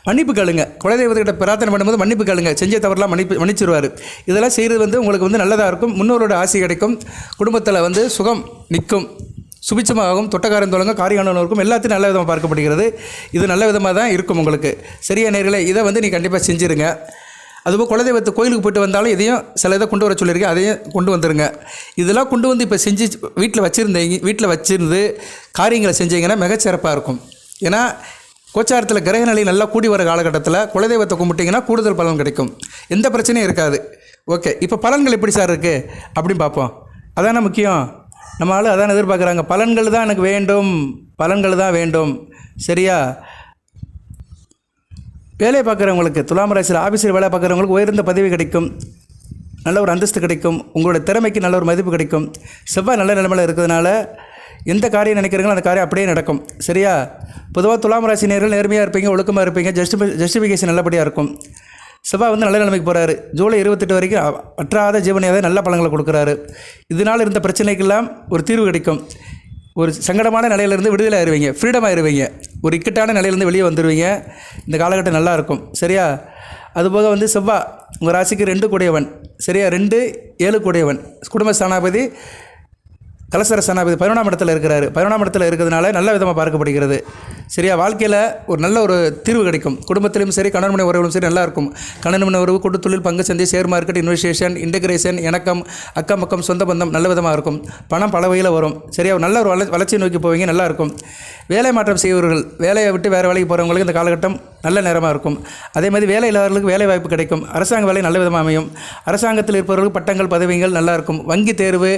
மன்னிப்பு கேளுங்க. குலதெய்வத்துக்கிட்ட பிரார்த்தனை பண்ணும்போது மன்னிப்பு கேளுங்க. செஞ்ச தவறுலாம் மன்னிப்பு மன்னிச்சிருவார். இதெல்லாம் செய்கிறது வந்து உங்களுக்கு வந்து நல்லதாக இருக்கும். முன்னோரோட ஆசை கிடைக்கும். குடும்பத்தில் வந்து சுகம் நிற்கும். சுபிச்சமாகவும் தொட்டக்காரன் தொடங்க காரியானம் இருக்கும் எல்லாத்தையும் நல்ல விதமாக பார்க்கப்படுகிறது. இது நல்ல விதமாக தான் இருக்கும் உங்களுக்கு. சரியா நேர்களை இதை வந்து நீ கண்டிப்பாக செஞ்சுருங்க. அதுபோல் குலதெய்வத்து கோயிலுக்கு போயிட்டு வந்தாலும் இதையும் சில இதை கொண்டு வர சொல்லியிருக்கேன் அதையும் கொண்டு வந்துருங்க. இதெல்லாம் கொண்டு வந்து இப்போ செஞ்சு வீட்டில் வச்சுருந்தீங்க வீட்டில் வச்சுருந்து காரியங்களை செஞ்சீங்கன்னா மிகச்சிறப்பாக இருக்கும். ஏன்னா கோச்சாரத்தில் கிரக நிலை நல்லா கூடி வர காலகட்டத்தில் குலதெய்வத்தை கும்பிட்டிங்கன்னா கூடுதல் பலன் கிடைக்கும். எந்த பிரச்சனையும் இருக்காது. ஓகே இப்போ பலன்கள் எப்படி சார் இருக்குது அப்படின்னு பார்ப்போம். அதானே முக்கியம்? நம்ம ஆள் அதான் எதிர்பார்க்குறாங்க. பலன்கள் தான் எனக்கு வேண்டும். பலன்கள் தான் வேண்டும். சரியா? வேலை பார்க்குறவங்களுக்கு துலாம் ராசியில் ஆஃபீஸில் வேலை பார்க்குறவங்களுக்கு உயர்ந்த பதவி கிடைக்கும். நல்ல ஒரு அந்தஸ்து கிடைக்கும். உங்களுடைய திறமைக்கு நல்ல ஒரு மதிப்பு கிடைக்கும். செவ்வாய் நல்ல நிலைமையில் இருக்கிறதுனால எந்த காரியம் நினைக்கிறீங்களோ அந்த காரியம் அப்படியே நடக்கும். சரியா? பொதுவாக துலாம் ராசி நேர்கள் நேர்மையாக இருப்பீங்க ஒழுக்கமாக இருப்பீங்க ஜஸ்டிஃபி ஜஸ்டிஃபிகேஷன் நல்லபடியாக இருக்கும். செவ்வாய் வந்து நல்ல நிலைமைக்கு போகிறாரு ஜூலை இருபத்தெட்டு வரைக்கும் அற்றாத ஜீவனையாக நல்ல பழங்களை கொடுக்குறாரு. இதனால் இருந்த பிரச்சனைக்கெல்லாம் ஒரு தீர்வு கிடைக்கும். ஒரு சங்கடமான நிலையிலேருந்து விடுதலை ஆயிடுவீங்க ஃப்ரீடம் ஆயிருவீங்க. ஒரு இக்கட்டான நிலையிலேருந்து வெளியே வந்துடுவீங்க இந்த காலகட்டம் நல்லாயிருக்கும் சரியா? அதுபோக வந்து செவ்வாய் உங்கள் ராசிக்கு ரெண்டு கூடையவன். சரியா? ரெண்டு ஏழு கூடையவன். குடும்ப ஸ்தானாபதி கலசர சனாபதி பதினொன்றாம் இடத்துல இருக்கிறாரு. பதினொன்றாம் இடத்துல இருக்கிறதுனால நல்ல விதமாக பார்க்கப்படுகிறது. சரியா? வாழ்க்கையில் ஒரு நல்ல ஒரு தீர்வு கிடைக்கும். குடும்பத்திலும் சரி கணவன் உறவுகளும் சரி நல்லா இருக்கும். கணவன் உறவு கூட்டு தொழில் பங்கு சந்தை ஷேர் மார்க்கெட் இன்வெஸ்டேஷன் இன்டகிரேஷன் இணக்கம் அக்கம் பக்கம் சொந்த பந்தம் நல்ல விதமாக இருக்கும். பணம் பல வகையில் வரும். சரியா? ஒரு நல்ல ஒரு வள வளர்ச்சி நோக்கி போவீங்க நல்லா இருக்கும். வேலை மாற்றம் செய்பவர்கள் வேலையை விட்டு வேறு வேலைக்கு போகிறவங்களுக்கு இந்த காலகட்டம் நல்ல நேரமாக இருக்கும். அதே மாதிரி வேலை இல்லாதவர்களுக்கு வேலை வாய்ப்பு கிடைக்கும். அரசாங்க வேலை நல்ல விதமாக அமையும். அரசாங்கத்தில் இருப்பவர்களுக்கு பட்டங்கள் பதவிகள் நல்லா இருக்கும். வங்கி தேர்வு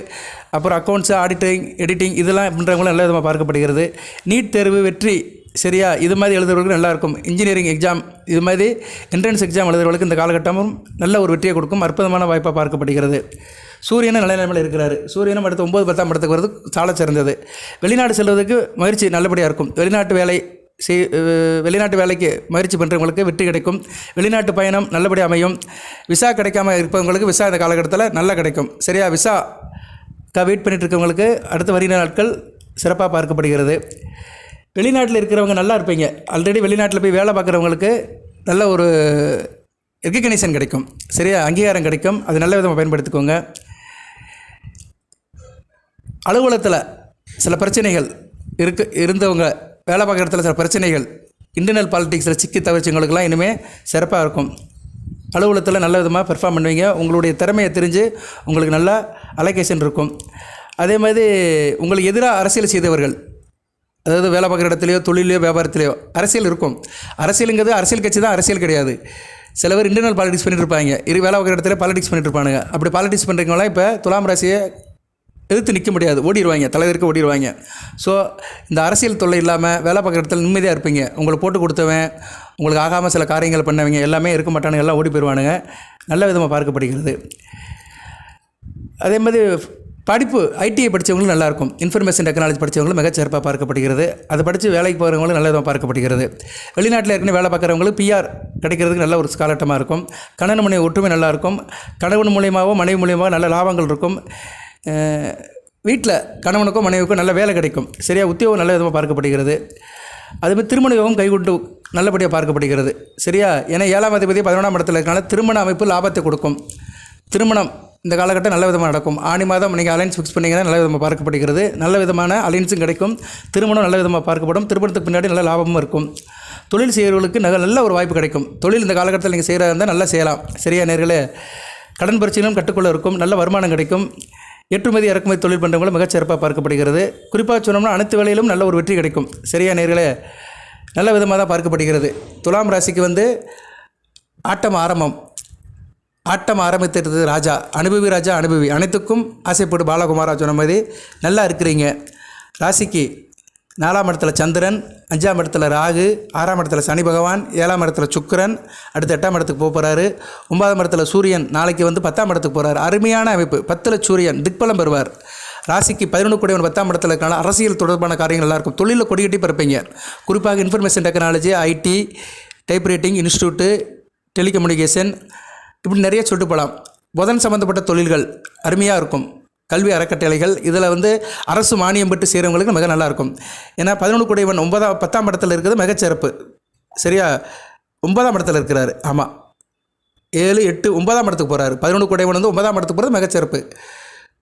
அப்புறம் அக்கௌண்ட்ஸு ஆடிட்டிங் எடிட்டிங் இதெல்லாம் பண்ணுறவங்களும் நல்ல விதமாக பார்க்கப்படுகிறது. நீட் தேர்வு வெற்றி சரியா? இது மாதிரி எழுதுறவர்களுக்கு நல்லாயிருக்கும் இன்ஜினியரிங் எக்ஸாம் இது மாதிரி என்ட்ரன்ஸ் எக்ஸாம் எழுதுறவர்களுக்கு இந்த காலகட்டமும் நல்ல ஒரு வெற்றியை கொடுக்கும். அற்புதமான வாய்ப்பாக பார்க்கப்படுகிறது. சூரியனும் நல்ல நிலைமையில் இருக்கிறார். சூரியனும் அடுத்து ஒம்பது பத்தாம் படத்துக்கு வரது சால சிறந்தது. வெளிநாடு செல்வதற்கு முயற்சி நல்லபடியாக இருக்கும். வெளிநாட்டு வேலை செய் வெளிநாட்டு வேலைக்கு முயற்சி பண்ணுறவங்களுக்கு வெற்றி கிடைக்கும். வெளிநாட்டு பயணம் நல்லபடியாக அமையும். விசா கிடைக்காம இருப்பவங்களுக்கு விசா இந்த காலகட்டத்தில் நல்லா கிடைக்கும். சரியா? விசா வெயிட் பண்ணிட்டு இருக்கவங்களுக்கு அடுத்த வருகிற நாட்கள் சிறப்பாக பார்க்கப்படுகிறது. வெளிநாட்டில் இருக்கிறவங்க நல்லா இருப்பீங்க. ஆல்ரெடி வெளிநாட்டில் போய் வேலை பார்க்குறவங்களுக்கு நல்ல ஒரு ரெக்கக்னேஷன் கிடைக்கும். சரியா? அங்கீகாரம் கிடைக்கும். அது நல்ல விதமாக பயன்படுத்திக்கோங்க. அலுவலகத்தில் சில பிரச்சனைகள் இருக்கு இருந்தவங்க வேலை பார்க்குற இடத்துல சில பிரச்சனைகள் இன்டர்னல் பாலிட்டிக்ஸில் சிக்கி தவிர்ச்சவங்களுக்கெல்லாம் இனிமேல் சிறப்பாக இருக்கும். அலுவலகத்தில் நல்ல விதமாக பெர்ஃபார்ம் பண்ணுவீங்க. உங்களுடைய திறமையை தெரிஞ்சு உங்களுக்கு நல்லா அலோகேஷன் இருக்கும். அதே மாதிரி உங்களுக்கு எதிராக அரசியல் செய்தவர்கள் அதாவது வேலை பார்க்குற இடத்துலையோ தொழிலையோ வியாபாரத்திலையோ அரசியல் இருக்கும். அரசியலுங்கிறது அரசியல் கட்சி தான் அரசியல் கிடையாது. சில பேர் இன்டர்னல் பாலிடிக்ஸ் பண்ணிட்டு இருப்பாங்க. இரு வேலை பார்க்குற இடத்துல பாலிடிக்ஸ் பண்ணிட்டு இருப்பானுங்க. அப்படி பாலிடிக்ஸ் பண்ணுறவங்களாம் இப்போ துலாம் ராசியை எதிர்த்து நிற்க முடியாது. ஓடிடுவாங்க தலைவருக்கு ஓடிடுவாங்க ஸோ இந்த அரசியல் தொல்லை இல்லாமல் வேலை பார்க்குற இடத்துல நிம்மதியாக இருப்பீங்க. உங்களை போட்டு கொடுத்தவன் உங்களுக்கு ஆகாமல் சில காரியங்கள் பண்ணவங்க எல்லாமே இருக்க மாட்டானுங்க. எல்லாம் ஓடி போயிடுவானுங்க நல்ல விதமாக பார்க்கப்படுகிறது. அதே மாதிரி படிப்பு ஐடிஐ படித்தவங்களும் நல்லாயிருக்கும் இன்ஃபர்மேஷன் டெக்னாலஜி படித்தவங்களும் மிகச்சிறப்பாக பார்க்கப்படுகிறது. அதை படித்து வேலைக்கு போகிறவங்களும் நல்ல விதமாக பார்க்கப்படுகிறது. வெளிநாட்டில் ஏற்கனவே வேலை பார்க்குறவங்களுக்கு பிஆர் கிடைக்கிறதுக்கு நல்ல ஒரு காலகட்டமாக இருக்கும். கணவன் மனைவி ஒற்றுமை நல்லாயிருக்கும் கணவன் மூலியமாகவோ மனைவி மூலியமாக நல்ல லாபங்கள் இருக்கும். வீட்டில் கணவனுக்கும் மனைவிக்கும் நல்ல வேலை கிடைக்கும். சரியாக உத்தியோகம் நல்ல விதமாக பார்க்கப்படுகிறது. அதுமாதிரி திருமண யோகம் கைகொண்டு நல்லபடியாக பார்க்கப்படுகிறது. சரியா? ஏன்னா ஏழாம் அதிபதி பதினொன்றாம் இடத்துல இருக்கனால திருமண அமைப்பு லாபத்தை கொடுக்கும். திருமணம் இந்த காலகட்டம் நல்ல விதமாக நடக்கும். ஆணி மாதம் நீங்கள் அலைன்ஸ் ஃபிக்ஸ் பண்ணிங்கன்னா நல்ல விதமாக பார்க்கப்படுகிறது. நல்ல விதமான அலைன்ஸும் கிடைக்கும். திருமணம் நல்ல விதமாக பார்க்கப்படும். திருமணத்துக்கு பின்னாடி நல்ல லாபமும் இருக்கும். தொழில் செய்கிறவர்களுக்கு நல்ல நல்ல ஒரு வாய்ப்பு கிடைக்கும். தொழில் இந்த காலகட்டத்தில் நீங்கள் செய்கிறதா இருந்தால் நல்லா செய்யலாம். சரியா நேர்களே? கடன் பிரச்சனையும் கட்டுக்குள்ளே இருக்கும். நல்ல வருமானம் கிடைக்கும். ஏற்றுமதி இறக்குமதி தொழில் பண்ணுறவங்களும் மிகச்சிறப்பாக பார்க்கப்படுகிறது. குறிப்பாக சொன்னோம்னா அனைத்து வேலையிலும் நல்ல ஒரு வெற்றி கிடைக்கும். சரியா நேர்களே? நல்ல விதமாக தான் பார்க்கப்படுகிறது. துலாம் ராசிக்கு வந்து ஆட்டம் ஆரம்பம். ஆட்டம் ஆரம்பித்திருந்தது ராஜா. அனுபவி ராஜா அனுபவி. அனைத்துக்கும் ஆசைப்பட்டு பாலகுமாரா சொன்ன மாதிரி நல்லா இருக்கிறீங்க. ராசிக்கு நாலாம் இடத்துல சந்திரன் அஞ்சாம் இடத்துல ராகு ஆறாம் இடத்துல சனி பகவான் ஏழாம் இடத்துல சுக்கரன் அடுத்து எட்டாம் இடத்துக்கு போக போகிறாரு ஒன்பதாம் இடத்துல சூரியன் நாளைக்கு வந்து பத்தாம் இடத்துக்கு போகிறாரு அருமையான அமைப்பு. பத்தில் சூரியன் திக்பலம் பெறுவார். ராசிக்கு பதினொன்று கூடியவன் பத்தாம் இடத்துல இருக்கனால அரசியல் தொடர்பான காரியங்கள் எல்லாம் இருக்கும். தொழிலில் கொடிக்கட்டி பிறப்பீங்க. குறிப்பாக information technology IT typewriting institute telecommunication இப்படி நிறைய சொல்லிட்டு போகலாம் புதன் சம்மந்தப்பட்ட தொழில்கள் அருமையாக இருக்கும். கல்வி அறக்கட்டளைகள் இதில் வந்து அரசு மானியம் பெற்று செய்கிறவங்களுக்கு மிக நல்லாயிருக்கும் ஏன்னா பதினொன்று குடைவன் ஒன்பதாம் பத்தாம் படத்தில் இருக்கிறது மிகச்சிறப்பு. சரியா? ஒன்பதாம் இடத்துல இருக்கிறாரு. ஆமாம் ஏழு எட்டு ஒன்பதாம் இடத்துக்கு போகிறாரு பதினொன்று குடைவன் வந்து ஒன்பதாம் இடத்துக்கு போகிறது மிகச்சிறப்பு.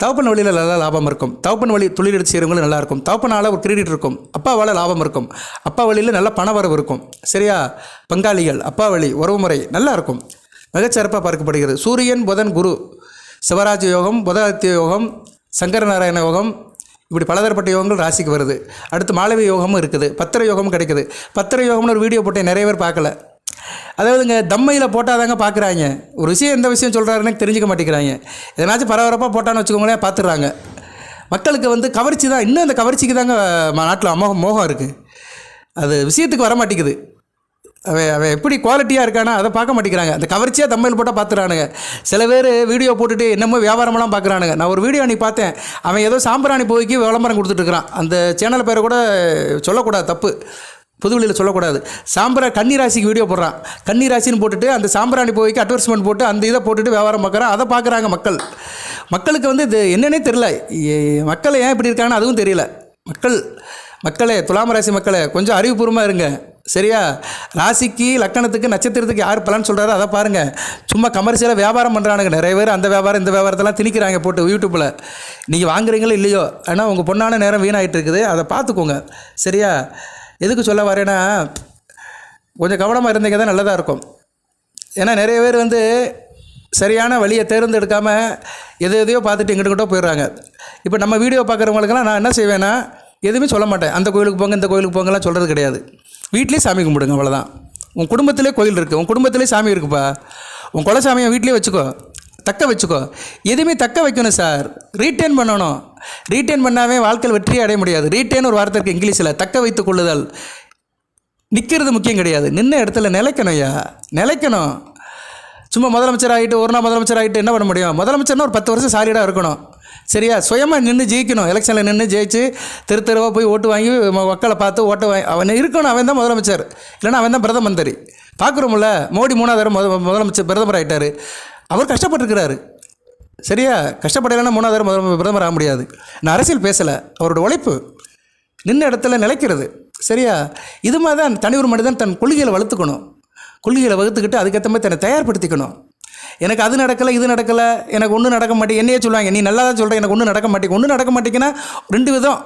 தவப்பன் வழியில் நல்லா லாபம் இருக்கும். தவப்பன் வழி தொழில் எடுத்து செய்கிறவங்களும் நல்லா இருக்கும் தவப்பனால் ஒரு கிரெடிட் இருக்கும். அப்பாவால் லாபம் இருக்கும். அப்பா வழியில் நல்ல பண வரவு இருக்கும். சரியா? பங்காளிகள் அப்பா வழி உறவுமுறை நல்லாயிருக்கும் மிகச்சிறப்பாக பார்க்கப்படுகிறது. சூரியன் புதன் குரு. சிவராஜ யோகம் புதாதித்ய யோகம் சங்கரநாராயண யோகம் இப்படி பலதரப்பட்ட யோகங்கள் ராசிக்கு வருது. அடுத்து மாளவி யோகமும் இருக்குது. பத்திர யோகமும் கிடைக்குது. பத்திர யோகம்னு ஒரு வீடியோ போட்டேன் நிறைய பேர் பார்க்கல. அதாவதுங்க தம்மையில் போட்டால் தாங்க பார்க்குறாங்க. ஒரு விஷயம் எந்த விஷயம் சொல்கிறாருன்னு தெரிஞ்சுக்க மாட்டேங்கிறாங்க. எதனாச்சும் பரபரப்பாக போட்டான்னு வச்சுக்கோங்களேன் பார்த்துடுறாங்க. மக்களுக்கு வந்து கவர்ச்சி தான். இன்னும் அந்த கவர்ச்சிக்கு தாங்க நாட்டில் அமோகம் மோகம் இருக்குது அது விஷயத்துக்கு வர மாட்டேங்குது. அவன் அவன் எப்படி குவாலிட்டியாக இருக்கானா அதை பார்க்க மாட்டேங்கிறாங்க. அந்த கவர்ச்சியாக தம்மையில் போட்டால் பார்த்துறானுங்க சில பேர் வீடியோ போட்டுட்டு என்னமோ வியாபாரமெல்லாம் பார்க்குறானுங்க நான் ஒரு வீடியோ அன்றைக்கி பார்த்தேன். அவன் ஏதோ சாம்பிராணி போய்க்கு விளம்பரம் கொடுத்துட்ருக்குறான் அந்த சேனல் பேரை கூட சொல்லக்கூடாது தப்பு. புதுவெளியில் சொல்லக்கூடாது. சாம்பிரா கன்னிராசிக்கு வீடியோ போடுறான். கன்னிராசின்னு போட்டுட்டு அந்த சாம்பிராணி போய்க்கு அட்வர்டைஸ்மெண்ட் போட்டு அந்த இதை போட்டுட்டு வியாபாரம் பார்க்குறான் அதை பார்க்குறாங்க மக்கள். மக்களுக்கு வந்து இது என்னன்னே தெரில மக்கள் ஏன் இப்படி இருக்காங்கன்னு அதுவும் தெரியல. மக்கள் மக்களே துலாம் ராசி மக்களே கொஞ்சம் அறிவுபூர்வமாக இருங்க. சரியா? ராசிக்கு லக்கணத்துக்கு நட்சத்திரத்துக்கு யார் பலன் சொல்கிறாரோ அதை பாருங்கள் சும்மா கமர்ஷியலாக வியாபாரம் பண்ணுறானுங்க நிறைய பேர் அந்த வியாபாரம் இந்த வியாபாரத்தெல்லாம் திணிக்கிறாங்க போட்டு யூடியூப்பில் நீங்கள் வாங்குறீங்களோ இல்லையோ? ஆனால் உங்கள் பொண்ணான நேரம் வீணாகிட்டு இருக்குது அதை பார்த்துக்கோங்க. சரியா? எதுக்கு சொல்ல வரேன்னா கொஞ்சம் கவனமாக இருந்தீங்க தான் நல்லதாக இருக்கும். ஏன்னா நிறைய பேர் வந்து சரியான வழியை தேர்ந்தெடுக்காமல் எது எதையோ பார்த்துட்டு இங்கிட்ட போயிடுறாங்க. இப்போ நம்ம வீடியோ பார்க்குறவங்களுக்கெல்லாம் நான் என்ன செய்வேன்னா எதுவுமே சொல்ல மாட்டேன். அந்த கோயிலுக்கு போங்க இந்த கோயிலுக்கு போங்கலாம் சொல்கிறது கிடையாது. வீட்லேயே சாமி கும்பிடுங்க அவ்வளோதான் உன் குடும்பத்திலே கோயில் இருக்குது உன் குடும்பத்திலே சாமி இருக்குப்பா. உன் குலசாமியை வீட்லேயே வச்சுக்கோ. தக்க வச்சுக்கோ. எதுவுமே தக்க வைக்கணும் சார். ரீட்டைன் பண்ணணும். ரீட்டைன் பண்ணாவே வாழ்க்கையில் வெற்றியை அடைய முடியாது. ரீட்டைன் ஒரு வார்த்தை இருக்குது இங்கிலீஷில். தக்க வைத்து கொள்ளுதல். நிற்கிறது முக்கியம் கிடையாது. நின்ன இடத்துல நிலைக்கணும் ஐயா. நிலைக்கணும். சும்மா முதலமைச்சர் ஆகிட்டு ஒரு நாள் முதலமைச்சர் ஆகிட்டு என்ன பண்ண முடியும்? முதலமைச்சர்னா ஒரு பத்து வருஷம் சாலிடாக இருக்கணும். சரியா? சுயமாக நின்று ஜெயிக்கணும். எலெக்ஷனில் நின்று ஜெயிச்சு தெரு தெருவாக போய் ஓட்டு வாங்கி மக்களை பார்த்து ஓட்ட வாங்கி அவன் இருக்கணும். அவன் தான் முதலமைச்சர். இல்லைன்னா அவன் தான் பிரதம மந்திரி. பார்க்குறோம்ல மோடி மூணாவது முத முதலமைச்சர் பிரதமர் ஆகிட்டார் அவர் கஷ்டப்பட்டுருக்கிறாரு. சரியா? கஷ்டப்படலைன்னா மூணாவது முதல் பிரதமர் ஆக முடியாது. நான் அரசியல் பேசலை. அவரோட உழைப்பு நின்ன இடத்துல நிலைக்கிறது. சரியா? இது மாதிரி தான் தனி ஒரு மனிதன் தன் கொள்கைகளை வளர்த்துக்கணும். கொள்கைகளை வகுத்துக்கிட்டு அதுக்கேற்ற மாதிரி தன்னை தயார்படுத்திக்கணும். எனக்கு அது நடக்கலை இது நடக்கலை எனக்கு ஒன்றும் நடக்க மாட்டேங்குது. என்னையே சொல்லுவாங்க நீ நல்லா தான் சொல்கிற எனக்கு ஒன்றும் நடக்க மாட்டேங்குது. ஒன்றும் நடக்க மாட்டேங்கன்னா ரெண்டு விதம்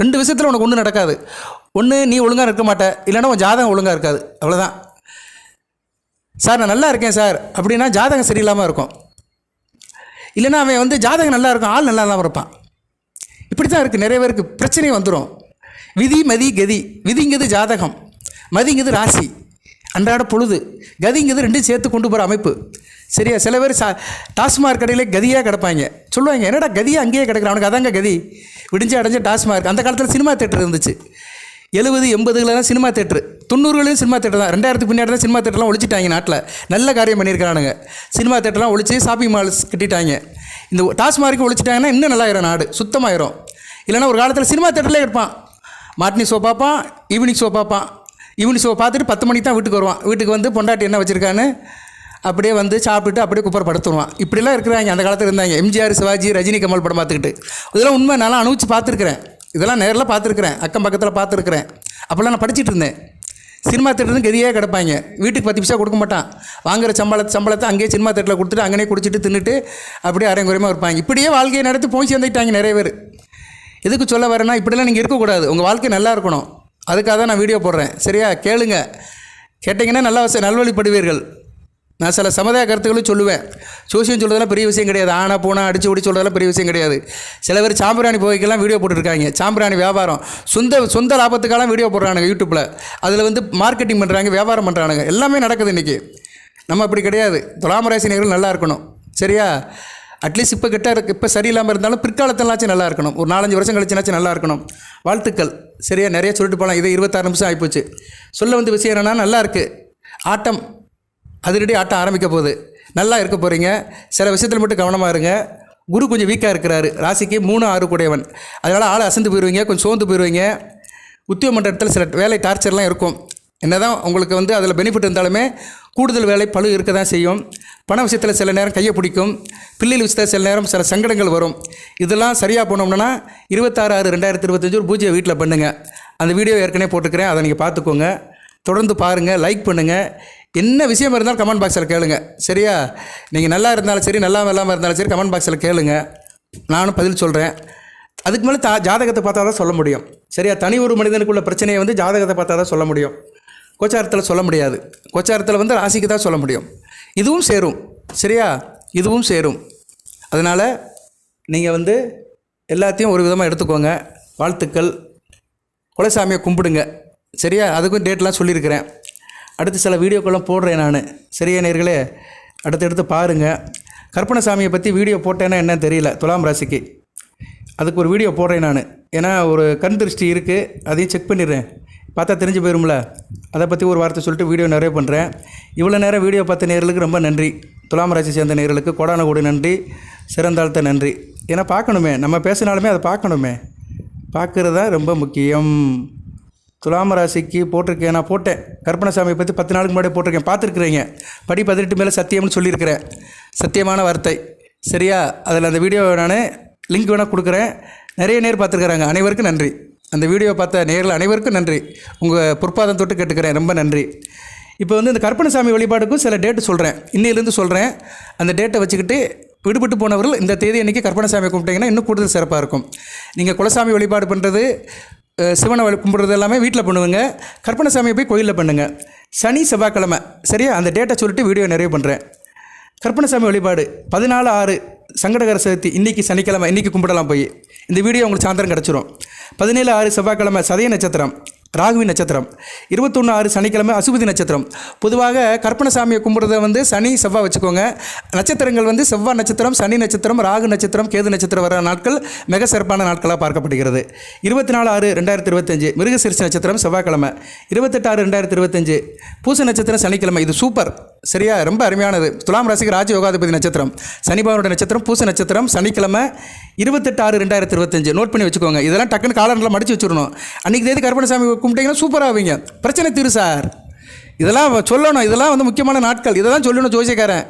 ரெண்டு விஷயத்தில் உனக்கு ஒன்றும் நடக்காது. ஒன்று நீ ஒழுங்காக இருக்க மாட்ட இல்லைன்னா உன் ஜாதகம் ஒழுங்காக இருக்காது. அவ்வளோதான் சார் நான் நல்லா இருக்கேன் சார். அப்படின்னா ஜாதகம் சரியில்லாமல் இருக்கும். இல்லைன்னா அவன் வந்து ஜாதகம் நல்லா இருக்கும் ஆள் நல்லா இல்லாமல் இருப்பான். இப்படி தான் இருக்குது நிறைய பேருக்கு பிரச்சனை வந்துடும் விதி மதி கதி. விதிங்கிறது ஜாதகம். மதிங்கிறது ராசி. அன்றாட பொழுது கதிங்கிறது ரெண்டும் சேர்த்து கொண்டு போகிற அமைப்பு. சரியா? சில பேர் சா டாஸ்மார்க் கடையிலே கதியாக கிடப்பாங்க. சொல்லுவாங்க என்னடா கதியாக அங்கேயே கிடக்குற? அவனுக்கு அதாங்க கதி. விடிஞ்சு அடைஞ்ச டாஸ்மார்க் அந்த காலத்தில் சினிமா தேட்டர் இருந்துச்சு. எழுபது எண்பதுகளெல்லாம் சினிமா தேட்டர் தொண்ணூறுகளையும் சினிமா தேட்டர் தான். ரெண்டாயிரத்துக்கு பின்னாடி தான் சினிமா தேட்டர்லாம் ஒழிச்சிட்டாங்க நாட்டில். நல்ல காரியம் பண்ணியிருக்கானுங்க சினிமா தேட்டர்லாம் ஒழிச்சு ஷாப்பிங் மால்ஸ் கட்டிட்டாங்க. இந்த டாஸ்மார்க்கு ஒழிச்சிட்டாங்கன்னா இன்னும் நல்லாயிரும் நாடு. சுத்தமாயிரும். இல்லைன்னா ஒரு காலத்தில் சினிமா தேட்டர்லேயே இருப்பான். மாட்னி ஷோ பார்ப்பான் ஈவினிங் ஷோ பார்ப்பான். ஈவினிங் ஷோ பார்த்துட்டு பத்து மணிக்கு தான் வீட்டுக்கு வருவான். வீட்டுக்கு வந்து பொண்டாட்டி என்ன வச்சுருக்கான்னு அப்படியே வந்து சாப்பிட்டுட்டு அப்படியே குப்பரை படுத்துருவான் இப்படிலாம் இருக்கிறாங்க அந்த காலத்தில் இருந்தாங்க. எம்ஜிஆர் சிவாஜி ரஜினி கமல் படம் பார்த்துக்கிட்டு. இதெல்லாம் உண்மை நான் அனுபவிச்சு பார்த்துருக்குறேன். இதெல்லாம் நேரில் பார்த்துருக்குறேன். அக்கம் பக்கத்தில் பார்த்துருக்குறேன். அப்போல்லாம் நான் படிச்சுட்டு இருந்தேன். சினிமா தேட்டருக்கு கெதியே கிடப்பாங்க. வீட்டுக்கு பத்து பைசா கொடுக்க மாட்டான். வாங்குற சம்பள சம்பளத்தை அங்கேயே சினிமா தேட்டரில் கொடுத்துட்டு அங்கேயே குடிச்சிட்டு தின்னுட்டு அப்படியே அரைங்குறையமாக இருப்பாங்க. இப்படியே வாழ்க்கையை நடத்தி போய் சேர்ந்துக்கிட்டாங்க நிறைய பேர். எதுக்கு சொல்ல வரேன்னா இப்படிலாம் நீங்கள் இருக்கக்கூடாது. உங்கள் வாழ்க்கை நல்லா இருக்கணும். அதுக்காக தான் நான் வீடியோ போடுறேன். சரியா? கேளுங்க. கேட்டிங்கன்னா நல்லா நல்வழிப்படுவீர்கள். நான் சில சமுதாய கருத்துக்களும் சொல்லுவேன். சூசியம் சொல்கிறதெல்லாம் பெரிய விஷயம் கிடையாது. ஆனா பூனா அடிச்சு ஓடி சொல்கிறதெல்லாம் பெரிய விஷயம் கிடையாது. சில பேர் சாம்பிராணி போய்க்கெல்லாம் வீடியோ போட்டுருக்காங்க. சாம்பிராணி வியாபாரம். சொந்த சொந்த லாபத்துக்கெல்லாம் வீடியோ போடுறானுங்க யூடியூப்பில் அதில் வந்து மார்க்கெட்டிங் பண்ணுறாங்க வியாபாரம் பண்ணுறானுங்க எல்லாமே நடக்குது இன்றைக்கி நம்ம அப்படி கிடையாது. துலாமராசினியர்கள் நல்லா இருக்கணும். சரியா? அட்லீஸ்ட் இப்போ கிட்ட இருக்கு இப்போ சரியில்லாமல் இருந்தாலும் பிற்காலத்திலாச்சும் நல்லா இருக்கணும். ஒரு நாலஞ்சு வருஷம் கழிச்சுனாச்சும் நல்லா இருக்கணும். வாழ்த்துக்கள். சரியா? நிறைய சொல்லிட்டு போகலாம் இது இருபத்தாறு நிமிஷம் ஆகிப்போச்சு சொல்ல வந்த விஷயம் என்னென்னா நல்லா இருக்குது ஆட்டம் அதிரடி ஆட்டம் ஆரம்பிக்க போகுது. நல்லா இருக்க போகிறீங்க சில விஷயத்தில் மட்டும் கவனமாக இருங்க. குரு கொஞ்சம் வீக்காக இருக்கிறாரு. ராசிக்கு மூணு ஆறு கூடையவன். அதனால் ஆள் அசந்து போயிடுவீங்க கொஞ்சம் சோர்ந்து போயிடுவீங்க உத்தியோக மண்டலத்தில் சில வேலை டார்ச்சர்லாம் இருக்கும். என்னதான் உங்களுக்கு வந்து அதில் பெனிஃபிட் இருந்தாலுமே கூடுதல் வேலை பழு இருக்க தான் செய்யும். பண விஷயத்தில் சில நேரம் கையை பிடிக்கும். பிள்ளைகள் விஷயத்தில் சில நேரம் சில சங்கடங்கள் வரும். இதெல்லாம் சரியாக போனோம்னா இருபத்தாறு ஆறு ரெண்டாயிரத்தி இருபத்தஞ்சு ஒரு பூஜையை வீட்டில் பண்ணுங்கள் அந்த வீடியோ ஏற்கனவே போட்டுக்கிறேன் அதை நீங்கள் பார்த்துக்கோங்க. தொடர்ந்து பாருங்கள் லைக் பண்ணுங்கள் என்ன விஷயம் இருந்தாலும் கமெண்ட் பாக்ஸில் கேளுங்க. சரியா? நீங்கள் நல்லா இருந்தாலும் சரி நல்லா இல்லாமல் இருந்தாலும் சரி கமெண்ட் பாக்ஸில் கேளுங்க. நானும் பதில் சொல்கிறேன் அதுக்கு மேலே தா ஜாதகத்தை பார்த்தா தான் சொல்ல முடியும். சரியா? தனி ஒரு மனிதனுக்குள்ள பிரச்சனையை வந்து ஜாதகத்தை பார்த்தா தான் சொல்ல முடியும். கோச்சாரத்தில் சொல்ல முடியாது. கோச்சாரத்தில் வந்து ராசிக்கு தான் சொல்ல முடியும். இதுவும் சேரும். சரியா? இதுவும் சேரும். அதனால் நீங்கள் வந்து எல்லாத்தையும் ஒரு விதமாக எடுத்துக்கோங்க. வாழ்த்துக்கள். குலசாமியை கும்பிடுங்க. சரியா? அதுக்கும் டேட்லாம் சொல்லியிருக்கிறேன். அடுத்து சில வீடியோக்கெல்லாம் போடுறேன் நான். சரியா நேர்களே? அடுத்தடுத்து பாருங்கள் கற்பனை சாமியை பற்றி வீடியோ போட்டேன்னா என்னன்னு தெரியல. துலாம் ராசிக்கு. அதுக்கு ஒரு வீடியோ போடுறேன் நான். ஏன்னா ஒரு கண் திருஷ்டி இருக்குது அதையும் செக் பண்ணிடுறேன். பார்த்தா தெரிஞ்சு போயிரும்ல? அதை பற்றி ஒரு வார்த்தை சொல்லிட்டு வீடியோ நிறைய பண்ணுறேன் இவ்வளோ நேரம் வீடியோ பார்த்த நேர்களுக்கு ரொம்ப நன்றி. துலாம் ராசி சேர்ந்த நேர்களுக்கு கோடான கூட நன்றி. சிறந்தாழ்த்த நன்றி. ஏன்னா பார்க்கணுமே. நம்ம பேசினாலுமே அதை பார்க்கணுமே. பார்க்குறது தான் ரொம்ப முக்கியம். துலாம ராசிக்கு போட்டிருக்கேன். நான் போட்டேன். கற்பனசாமியை பற்றி பத்து நாளுக்கு முன்னாடி போட்டிருக்கேன். பார்த்துருக்குறீங்க. படி பதினெட்டு மேலே சத்தியம்னு சொல்லியிருக்கிறேன். சத்தியமான வார்த்தை. சரியா? அதில் அந்த வீடியோ நான் லிங்க் வேணால் கொடுக்குறேன். நிறைய நேர் பார்த்துருக்குறாங்க. அனைவருக்கும் நன்றி. அந்த வீடியோ பார்த்த நேரில் அனைவருக்கும் நன்றி. உங்கள் பொற்பாதம் தொட்டு கேட்டுக்கிறேன். ரொம்ப நன்றி. இப்போ வந்து இந்த கற்பனசாமி வழிபாடுக்கும் சில டேட்டு சொல்கிறேன் இன்னிலிருந்து சொல்கிறேன் அந்த டேட்டை வச்சுக்கிட்டு விடுபட்டு போனவர்கள் இந்த தேதி அன்றைக்கி கற்பனசாமி கும்பிட்டீங்கன்னா இன்னும் கூடுதல் சிறப்பாக இருக்கும். நீங்கள் குலசாமி வழிபாடு பண்ணுறது சிவனை வழி கும்பிட்றது எல்லாமே வீட்டில் பண்ணுவீங்க. கற்பனசாமியை போய் கோயிலில் பண்ணுங்கள் சனி செவ்வாய்க்கிழமை. சரியா? அந்த டேட்டை சொல்லிட்டு வீடியோ நிறைய பண்ணுறேன் கற்பனசாமி வழிபாடு. பதினாலு ஆறு சங்கடகர சதுர்த்தி இன்றைக்கி சனிக்கிழமை இன்றைக்கி கும்பிடலாம் போய். இந்த வீடியோ உங்களுக்கு சாயந்தரம் கிடச்சிரும். பதினேழு ஆறு செவ்வாய்க்கிழமை சதய நட்சத்திரம். ராகுவி நட்சத்திரம். இருபத்தொன்று ஆறு சனிக்கிழமை அசுபதி நட்சத்திரம். பொதுவாக கற்பனசாமியை கும்பிட்றத வந்து சனி செவ்வாய் வச்சுக்கோங்க. நட்சத்திரங்கள் வந்து செவ்வாய் நட்சத்திரம் சனி நட்சத்திரம் ராகு நட்சத்திரம் கேது நட்சத்திரம் வர நாட்கள் மிக சிறப்பான நாட்களாக பார்க்கப்படுகிறது. இருபத்தி நாலு ஆறு ரெண்டாயிரத்தி இருபத்தஞ்சு மிருகசிரிசி நட்சத்திரம் செவ்வாய்க்கிழமை. இருபத்தெட்டு ஆறு ரெண்டாயிரத்தி இருபத்தஞ்சு பூச நட்சத்திரம் சனிக்கிழமை. இது சூப்பர். சரியா? ரொம்ப அருமையானது. துலாம் ராசிக்கு ராஜ யோகாதிபதி நட்சத்திரம். சனிபாவனோட நட்சத்திரம் பூச நட்சத்திரம் சனிக்கிழமை. இருபத்தெட்டு ஆறு ரெண்டாயிரத்தி இருபத்தஞ்சு. நோட் பண்ணி வச்சுக்கோங்க. இதெல்லாம் டக்குன்னு காலண்டில் மடிச்சு வச்சிடணும். அன்றைக்கி தேதி கருப்பணசாமி கும்பிட்டீங்கன்னா சூப்பராக ஆவீங்க. பிரச்சனை தீரு சார். இதெல்லாம் சொல்லணும். இதெல்லாம் வந்து முக்கியமான நாட்கள். இதெல்லாம் சொல்லணும் ஜோசியக்காரன்.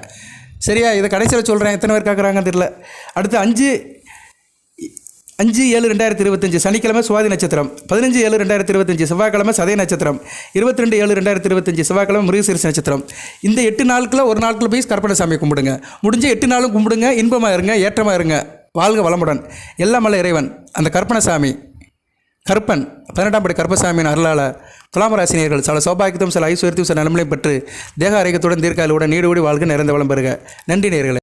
சரியா? இதை கடைசியில் சொல்கிறேன் எத்தனை பேர் கேட்குறாங்கன்னு தெரியல. அடுத்து அஞ்சு அஞ்சு ஏழு ரெண்டாயிரத்தி இருபத்தஞ்சு. சனிக்கிழமை சுவாதி நட்சத்திரம். பதினஞ்சு ஏழு ரெண்டாயிரத்தி இருபத்தஞ்சு. செவ்வாய்க்கிழமை சதய நட்சத்திரம். இருபத்தி ரெண்டு ஏழு ரெண்டாயிரத்தி இருபத்தஞ்சு. செவ்வாய்க்கிழமை மிருகசீரிச நட்சத்திரம். இந்த எட்டு நாளுக்குள்ள ஒரு நாட்கள் போய் கற்பனை சாமி கும்பிடுங்க. முடிஞ்ச எட்டு நாளும் கும்பிடுங்க. இன்பமாக இருங்க. ஏற்றமாக இருங்க. வாழ்க வளமுடன். எல்லாம் மலை இறைவன். அந்த கற்பனை சாமி கருப்பன் பதினெட்டாம் படி கருப்பசாமியின் அருளால் துலாமராசினியர்கள் சில சௌபாகியத்தும் சில ஐஸ்வர்யத்தையும் சில நலமையும் பெற்று தேக ஆரோக்கியத்துடன் தீர்க்காலுடன் நீடு வாழ்க்கை நிறைந்த வளம் பெறுக. நன்றி நேர்களை